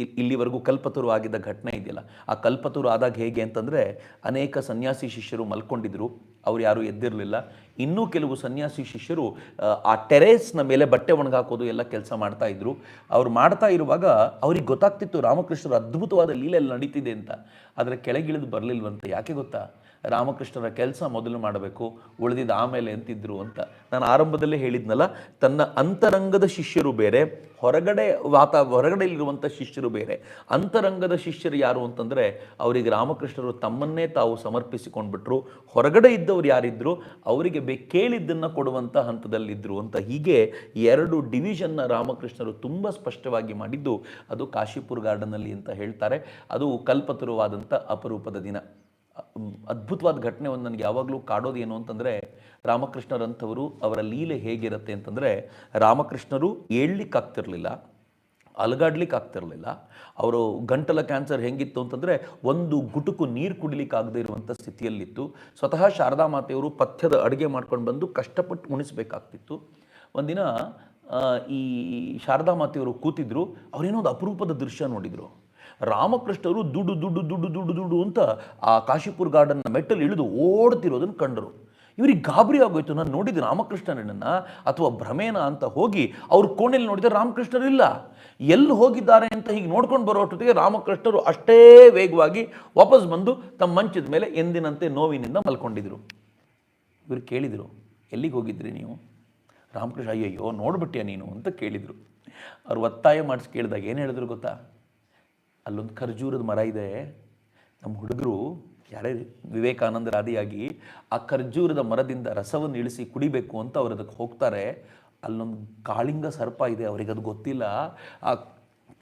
Speaker 1: ಇಲ್ಲಿವರೆಗೂ ಕಲ್ಪತರು ಆಗಿದ್ದ ಘಟನೆ ಇದೆಯಲ್ಲ ಆ ಕಲ್ಪತರು ಆದಾಗ ಹೇಗೆ ಅಂತಂದರೆ ಅನೇಕ ಸನ್ಯಾಸಿ ಶಿಷ್ಯರು ಮಲ್ಕೊಂಡಿದ್ರು ಅವ್ರು ಯಾರೂ ಎದ್ದಿರಲಿಲ್ಲ. ಇನ್ನೂ ಕೆಲವು ಸನ್ಯಾಸಿ ಶಿಷ್ಯರು ಆ, ಟೆರೇಸ್ನ ಮೇಲೆ ಬಟ್ಟೆ ಒಣಗಾಕೋದು ಎಲ್ಲ ಕೆಲಸ ಮಾಡ್ತಾ ಇದ್ರು. ಅವ್ರು ಮಾಡ್ತಾ ಇರುವಾಗ ಅವ್ರಿಗೆ ಗೊತ್ತಾಗ್ತಿತ್ತು ರಾಮಕೃಷ್ಣರು ಅದ್ಭುತವಾದ ಲೀಲೆಯಲ್ಲಿ ನಡೀತಿದೆ ಅಂತ. ಆದರೆ ಕೆಳಗಿಳಿದು ಬರಲಿಲ್ವಂತೆ. ಯಾಕೆ ಗೊತ್ತಾ? ರಾಮಕೃಷ್ಣರ ಕೆಲಸ ಮೊದಲು ಮಾಡಬೇಕು ಉಳಿದಿದ್ದ ಆಮೇಲೆ ಅಂತಿದ್ರು ಅಂತ. ನಾನು ಆರಂಭದಲ್ಲೇ ಹೇಳಿದ್ನಲ್ಲ, ತನ್ನ ಅಂತರಂಗದ ಶಿಷ್ಯರು ಬೇರೆ, ಹೊರಗಡೆ ವಾತಾ ಹೊರಗಡೆ ಇರುವಂಥ ಶಿಷ್ಯರು ಬೇರೆ. ಅಂತರಂಗದ ಶಿಷ್ಯರು ಯಾರು ಅಂತಂದರೆ, ಅವರಿಗೆ ರಾಮಕೃಷ್ಣರು ತಮ್ಮನ್ನೇ ತಾವು ಸಮರ್ಪಿಸಿಕೊಂಡ್ಬಿಟ್ರು. ಹೊರಗಡೆ ಇದ್ದವ್ರು ಯಾರಿದ್ರು, ಅವರಿಗೆ ಬೇ, ಕೇಳಿದ್ದನ್ನು ಕೊಡುವಂಥ ಹಂತದಲ್ಲಿದ್ದರು ಅಂತ. ಹೀಗೆ ಎರಡು ಡಿವಿಷನ್ನ ರಾಮಕೃಷ್ಣರು ತುಂಬ ಸ್ಪಷ್ಟವಾಗಿ ಮಾಡಿದ್ದು, ಅದು ಕಾಶಿಪುರ್ ಗಾರ್ಡನಲ್ಲಿ ಅಂತ ಹೇಳ್ತಾರೆ. ಅದು ಕಲ್ಪತರುವಾದಂಥ ಅಪರೂಪದ ದಿನ. ಅದ್ಭುತವಾದ ಘಟನೆ ಒಂದು ನನಗೆ ಯಾವಾಗಲೂ ಕಾಡೋದು ಏನು ಅಂತಂದರೆ ರಾಮಕೃಷ್ಣರಂಥವರು ಅವರ ಲೀಲೆ ಹೇಗಿರುತ್ತೆ ಅಂತಂದರೆ ರಾಮಕೃಷ್ಣರು ಏಳ್ಲಿಕ್ಕಾಗ್ತಿರ್ಲಿಲ್ಲ ಅಲಗಾಡ್ಲಿಕ್ಕೆ ಆಗ್ತಿರಲಿಲ್ಲ ಅವರು ಗಂಟಲ ಕ್ಯಾನ್ಸರ್ ಹೆಂಗಿತ್ತು ಅಂತಂದರೆ ಒಂದು ಗುಟುಕು ನೀರು ಕುಡಿಲಿಕ್ಕೆ ಆಗದೆ ಇರುವಂಥ ಸ್ಥಿತಿಯಲ್ಲಿತ್ತು. ಸ್ವತಃ ಶಾರದಾ ಮಾತೆಯವರು ಪಥ್ಯದ ಅಡುಗೆ ಮಾಡ್ಕೊಂಡು ಬಂದು ಕಷ್ಟಪಟ್ಟು ಉಣಿಸ್ಬೇಕಾಗ್ತಿತ್ತು. ಒಂದಿನ ಈ ಶಾರದಾ ಮಾತೆಯವರು ಕೂತಿದ್ರು, ಅವರೇನೋ ಒಂದು ಅಪರೂಪದ ದೃಶ್ಯ ನೋಡಿದರು. ರಾಮಕೃಷ್ಣರು ದುಡ್ಡು ದುಡ್ಡು ದುಡ್ಡು ದುಡ್ಡು ದುಡ್ಡು ಅಂತ ಆ ಕಾಶಿಪುರ್ ಗಾರ್ಡನ್ನ ಮೆಟ್ಟಲ್ಲಿ ಇಳಿದು ಓಡ್ತಿರೋದನ್ನು ಕಂಡರು. ಇವ್ರಿಗೆ ಗಾಬರಿ ಆಗೋಯ್ತು. ನಾನು ನೋಡಿದ ರಾಮಕೃಷ್ಣನನ್ನು ಅಥವಾ ಭ್ರಮೇನ ಅಂತ ಹೋಗಿ ಅವ್ರ ಕೋಣೆಯಲ್ಲಿ ನೋಡಿದ್ರೆ ರಾಮಕೃಷ್ಣರು ಇಲ್ಲ. ಎಲ್ಲಿ ಹೋಗಿದ್ದಾರೆ ಅಂತ ಹೀಗೆ ನೋಡ್ಕೊಂಡು ಬರೋಷ್ಟೊತ್ತಿಗೆ ರಾಮಕೃಷ್ಣರು ಅಷ್ಟೇ ವೇಗವಾಗಿ ವಾಪಸ್ ಬಂದು ತಮ್ಮ ಮಂಚದ ಮೇಲೆ ಎಂದಿನಂತೆ ನೋವಿನಿಂದ ಮಲ್ಕೊಂಡಿದ್ರು. ಇವರು ಕೇಳಿದರು, ಎಲ್ಲಿಗೆ ಹೋಗಿದ್ರಿ ನೀವು? ರಾಮಕೃಷ್ಣ, ಅಯ್ಯಯ್ಯೋ ನೋಡ್ಬಿಟ್ಯಾ ನೀನು? ಅಂತ ಕೇಳಿದರು. ಅವ್ರು ಒತ್ತಾಯ ಮಾಡಿಸಿ ಕೇಳಿದಾಗ ಏನು ಹೇಳಿದ್ರು ಗೊತ್ತಾ? ಅಲ್ಲೊಂದು ಖರ್ಜೂರದ ಮರ ಇದೆ. ನಮ್ಮ ಹುಡುಗರು ಯಾರೇ ವಿವೇಕಾನಂದರಾದಿಯಾಗಿ ಆ ಖರ್ಜೂರದ ಮರದಿಂದ ರಸವನ್ನು ಇಳಿಸಿ ಕುಡಿಬೇಕು ಅಂತ ಅವ್ರು ಅದಕ್ಕೆ ಹೋಗ್ತಾರೆ. ಅಲ್ಲೊಂದು ಕಾಳಿಂಗ ಸರ್ಪ ಇದೆ. ಅವ್ರಿಗೆ ಅದು ಗೊತ್ತಿಲ್ಲ. ಆ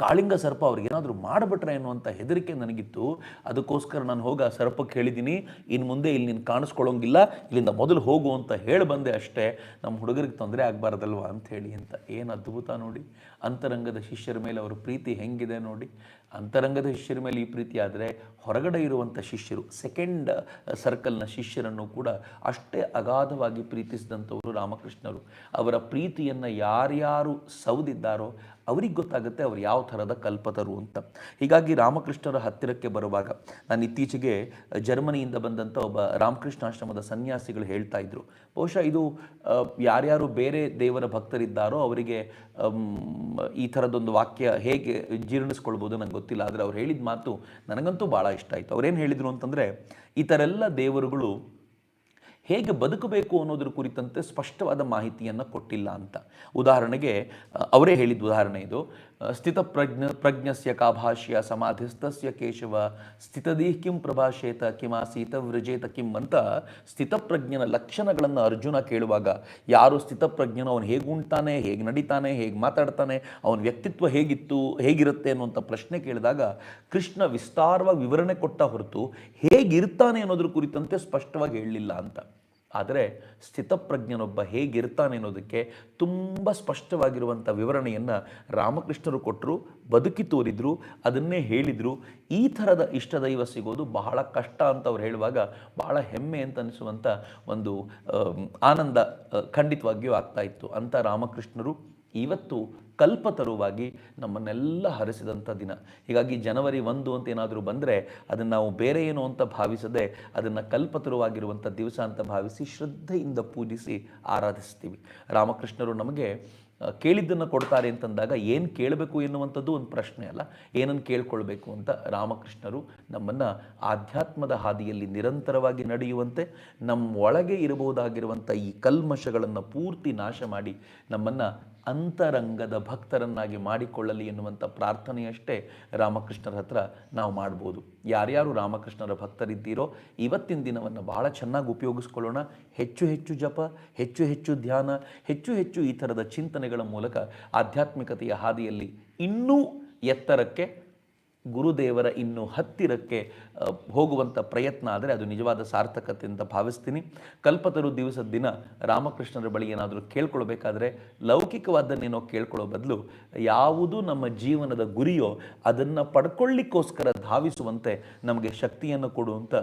Speaker 1: ಕಾಳಿಂಗ ಸರ್ಪ ಅವ್ರಿಗೆ ಏನಾದರೂ ಮಾಡಿಬಿಟ್ರೆ ಅನ್ನುವಂಥ ಹೆದರಿಕೆ ನನಗಿತ್ತು. ಅದಕ್ಕೋಸ್ಕರ ನಾನು ಹೋಗಿ ಆ ಸರ್ಪಕ್ಕೆ ಹೇಳಿದ್ದೀನಿ ಇನ್ನು ಮುಂದೆ ಇಲ್ಲಿ ನೀನು ಕಾಣಿಸ್ಕೊಳ್ಳೋಂಗಿಲ್ಲ. ಇಲ್ಲಿಂದ ಮೊದಲು ಹೋಗು ಅಂತ ಹೇಳಿ ಬಂದೆ ಅಷ್ಟೇ. ನಮ್ಮ ಹುಡುಗರಿಗೆ ತೊಂದರೆ ಆಗಬಾರ್ದಲ್ವಾ ಅಂತ ಹೇಳಿ ಅಂತ. ಏನು ಅದ್ಭುತ ನೋಡಿ. ಅಂತರಂಗದ ಶಿಷ್ಯರ ಮೇಲೆ ಅವರ ಪ್ರೀತಿ ಹೆಂಗಿದೆ ನೋಡಿ. ಅಂತರಂಗದ ಶಿಷ್ಯರ ಮೇಲೆ ಈ ಪ್ರೀತಿ ಆದರೆ ಹೊರಗಡೆ ಇರುವಂಥ ಶಿಷ್ಯರು ಸೆಕೆಂಡ್ ಸರ್ಕಲ್ನ ಶಿಷ್ಯರನ್ನು ಕೂಡ ಅಷ್ಟೇ ಅಗಾಧವಾಗಿ ಪ್ರೀತಿಸಿದಂಥವರು ರಾಮಕೃಷ್ಣರು. ಅವರ ಪ್ರೀತಿಯನ್ನು ಯಾರ್ಯಾರು ಸೌದಿದ್ದಾರೋ ಅವ್ರಿಗೆ ಗೊತ್ತಾಗುತ್ತೆ ಅವ್ರು ಯಾವ ಥರದ ಕಲ್ಪತರು ಅಂತ. ಹೀಗಾಗಿ ರಾಮಕೃಷ್ಣರ ಹತ್ತಿರಕ್ಕೆ ಬರುವಾಗ ನಾನು ಇತ್ತೀಚೆಗೆ ಜರ್ಮನಿಯಿಂದ ಬಂದಂಥ ಒಬ್ಬ ರಾಮಕೃಷ್ಣಾಶ್ರಮದ ಸನ್ಯಾಸಿಗಳು ಹೇಳ್ತಾ ಇದ್ರು ಬಹುಶಃ ಇದು ಯಾರ್ಯಾರು ಬೇರೆ ದೇವರ ಭಕ್ತರಿದ್ದಾರೋ ಅವರಿಗೆ ಈ ಥರದೊಂದು ವಾಕ್ಯ ಹೇಗೆ ಜೀರ್ಣಿಸ್ಕೊಳ್ಬೋದು ನಂಗೆ ಗೊತ್ತಿಲ್ಲ. ಆದರೆ ಅವ್ರು ಹೇಳಿದ ಮಾತು ನನಗಂತೂ ಭಾಳ ಇಷ್ಟ ಆಯಿತು. ಅವ್ರೇನು ಹೇಳಿದರು ಅಂತಂದರೆ ಈ ಥರ ಎಲ್ಲ ದೇವರುಗಳು ಹೇಗೆ ಬದುಕಬೇಕು ಅನ್ನೋದ್ರ ಕುರಿತಂತೆ ಸ್ಪಷ್ಟವಾದ ಮಾಹಿತಿಯನ್ನು ಕೊಟ್ಟಿಲ್ಲ ಅಂತ. ಉದಾಹರಣೆಗೆ ಅವರೇ ಹೇಳಿದ ಉದಾಹರಣೆ ಇದು. ಸ್ಥಿತಪ್ರಜ್ಞ, ಪ್ರಜ್ಞಸ್ಯ ಕಾಭಾಷ್ಯ ಸಮಾಧಿಸ್ತಸ್ಯ ಕೇಶವ. ಸ್ಥಿತದೀಹ್ ಕಿಂ ಪ್ರಭಾಷೇತ ಕಿಮಾಸೀತ ವೃಜೇತ ಕಿಂ ಅಂತ ಸ್ಥಿತಪ್ರಜ್ಞನ ಲಕ್ಷಣಗಳನ್ನು ಅರ್ಜುನ ಕೇಳುವಾಗ ಯಾರು ಸ್ಥಿತಪ್ರಜ್ಞನ ಅವನು ಹೇಗೆ ಉಂಟಾನೆ ಹೇಗೆ ನಡೀತಾನೆ, ಹೇಗೆ ಮಾತಾಡ್ತಾನೆ, ಅವನ ವ್ಯಕ್ತಿತ್ವ ಹೇಗಿತ್ತು, ಹೇಗಿರುತ್ತೆ ಅನ್ನುವಂಥ ಪ್ರಶ್ನೆ ಕೇಳಿದಾಗ ಕೃಷ್ಣ ವಿಸ್ತಾರವಾಗಿ ವಿವರಣೆ ಕೊಟ್ಟ ಹೊರತು ಹೇಗಿರ್ತಾನೆ ಅನ್ನೋದ್ರ ಕುರಿತಂತೆ ಸ್ಪಷ್ಟವಾಗಿ ಹೇಳಲಿಲ್ಲ ಅಂತ. ಆದರೆ ಸ್ಥಿತಪ್ರಜ್ಞನೊಬ್ಬ ಹೇಗಿರ್ತಾನೆ ಅನ್ನೋದಕ್ಕೆ ತುಂಬ ಸ್ಪಷ್ಟವಾಗಿರುವಂಥ ವಿವರಣೆಯನ್ನು ರಾಮಕೃಷ್ಣರು ಕೊಟ್ಟರು, ಬದುಕಿ ತೋರಿದ್ರು, ಅದನ್ನೇ ಹೇಳಿದರು. ಈ ಥರದ ಇಷ್ಟದೈವ ಸಿಗೋದು ಬಹಳ ಕಷ್ಟ ಅಂತ ಅವ್ರು ಹೇಳುವಾಗ ಬಹಳ ಹೆಮ್ಮೆ ಅಂತ ಅನಿಸುವಂಥ ಒಂದು ಆನಂದ ಖಂಡಿತವಾಗಿಯೂ ಆಗ್ತಾ ಇತ್ತು ಅಂತ ರಾಮಕೃಷ್ಣರು. ಇವತ್ತು ಕಲ್ಪತರುವಾಗಿ ನಮ್ಮನ್ನೆಲ್ಲ ಹರಿಸಿದಂಥ ದಿನ. ಹೀಗಾಗಿ ಜನವರಿ ಒಂದು ಅಂತ ಏನಾದರೂ ಬಂದರೆ ಅದನ್ನು ನಾವು ಬೇರೆ ಏನು ಅಂತ ಭಾವಿಸದೆ ಅದನ್ನು ಕಲ್ಪತರುವಾಗಿರುವಂಥ ದಿವಸ ಅಂತ ಭಾವಿಸಿ ಶ್ರದ್ಧೆಯಿಂದ ಪೂಜಿಸಿ ಆರಾಧಿಸ್ತೀವಿ. ರಾಮಕೃಷ್ಣರು ನಮಗೆ ಕೇಳಿದ್ದನ್ನು ಕೊಡ್ತಾರೆ ಅಂತಂದಾಗ ಏನು ಕೇಳಬೇಕು ಎನ್ನುವಂಥದ್ದು ಒಂದು ಪ್ರಶ್ನೆ ಅಲ್ಲ. ಏನನ್ನು ಕೇಳ್ಕೊಳ್ಬೇಕು ಅಂತ ರಾಮಕೃಷ್ಣರು ನಮ್ಮನ್ನು ಆಧ್ಯಾತ್ಮದ ಹಾದಿಯಲ್ಲಿ ನಿರಂತರವಾಗಿ ನಡೆಯುವಂತೆ ನಮ್ಮ ಒಳಗೆ ಇರಬಹುದಾಗಿರುವಂಥ ಈ ಕಲ್ಮಶಗಳನ್ನು ಪೂರ್ತಿ ನಾಶ ಮಾಡಿ ನಮ್ಮನ್ನು ಅಂತರಂಗದ ಭಕ್ತರನ್ನಾಗಿ ಮಾಡಿಕೊಳ್ಳಲಿ ಎನ್ನುವಂಥ ಪ್ರಾರ್ಥನೆಯಷ್ಟೇ ರಾಮಕೃಷ್ಣರ ಹತ್ರ ನಾವು ಮಾಡ್ಬೋದು. ಯಾರ್ಯಾರು ರಾಮಕೃಷ್ಣರ ಭಕ್ತರಿದ್ದೀರೋ, ಇವತ್ತಿನ ದಿನವನ್ನು ಬಹಳ ಚೆನ್ನಾಗಿ ಉಪಯೋಗಿಸ್ಕೊಳ್ಳೋಣ. ಹೆಚ್ಚು ಹೆಚ್ಚು ಜಪ, ಹೆಚ್ಚು ಹೆಚ್ಚು ಧ್ಯಾನ, ಹೆಚ್ಚು ಹೆಚ್ಚು ಈ ಥರದ ಚಿಂತನೆಗಳ ಮೂಲಕ ಆಧ್ಯಾತ್ಮಿಕತೆಯ ಹಾದಿಯಲ್ಲಿ ಇನ್ನೂ ಎತ್ತರಕ್ಕೆ ಗುರುದೇವರ ಇನ್ನು ಹತ್ತಿರಕ್ಕೆ ಹೋಗುವಂಥ ಪ್ರಯತ್ನ ಆದರೆ ಅದು ನಿಜವಾದ ಸಾರ್ಥಕತೆ ಅಂತ ಭಾವಿಸ್ತೀನಿ. ಕಲ್ಪತರು ದಿವಸದ ದಿನ ರಾಮಕೃಷ್ಣರ ಬಳಿ ಏನಾದರೂ ಕೇಳ್ಕೊಳ್ಬೇಕಾದ್ರೆ ಲೌಕಿಕವಾದನ್ನೇನೋ ಕೇಳ್ಕೊಳ್ಳೋ ಬದಲು ಯಾವುದು ನಮ್ಮ ಜೀವನದ ಗುರಿಯೋ ಅದನ್ನು ಪಡ್ಕೊಳ್ಳಿಕ್ಕೋಸ್ಕರ ಧಾವಿಸುವಂತೆ ನಮಗೆ ಶಕ್ತಿಯನ್ನು ಕೊಡುವಂಥ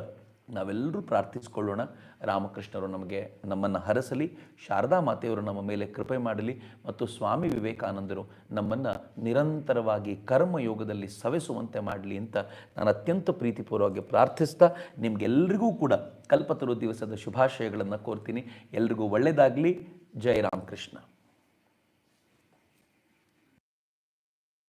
Speaker 1: ನಾವೆಲ್ಲರೂ ಪ್ರಾರ್ಥಿಸಿಕೊಳ್ಳೋಣ. ರಾಮಕೃಷ್ಣರು ನಮಗೆ ನಮ್ಮನ್ನು ಹರಸಲಿ, ಶಾರದಾ ಮಾತೆಯವರು ನಮ್ಮ ಮೇಲೆ ಕೃಪೆ ಮಾಡಲಿ ಮತ್ತು ಸ್ವಾಮಿ ವಿವೇಕಾನಂದರು ನಮ್ಮನ್ನು ನಿರಂತರವಾಗಿ ಕರ್ಮಯೋಗದಲ್ಲಿ ಸವೆಸುವಂತೆ ಮಾಡಲಿ ಅಂತ ನಾನು ಅತ್ಯಂತ ಪ್ರೀತಿಪೂರ್ವವಾಗಿ ಪ್ರಾರ್ಥಿಸ್ತಾ ನಿಮಗೆಲ್ಲರಿಗೂ ಕೂಡ ಕಲ್ಪತರು ದಿವಸದ ಶುಭಾಶಯಗಳನ್ನು ಕೋರ್ತೀನಿ. ಎಲ್ರಿಗೂ ಒಳ್ಳೆಯದಾಗಲಿ. ಜೈ ರಾಮಕೃಷ್ಣ.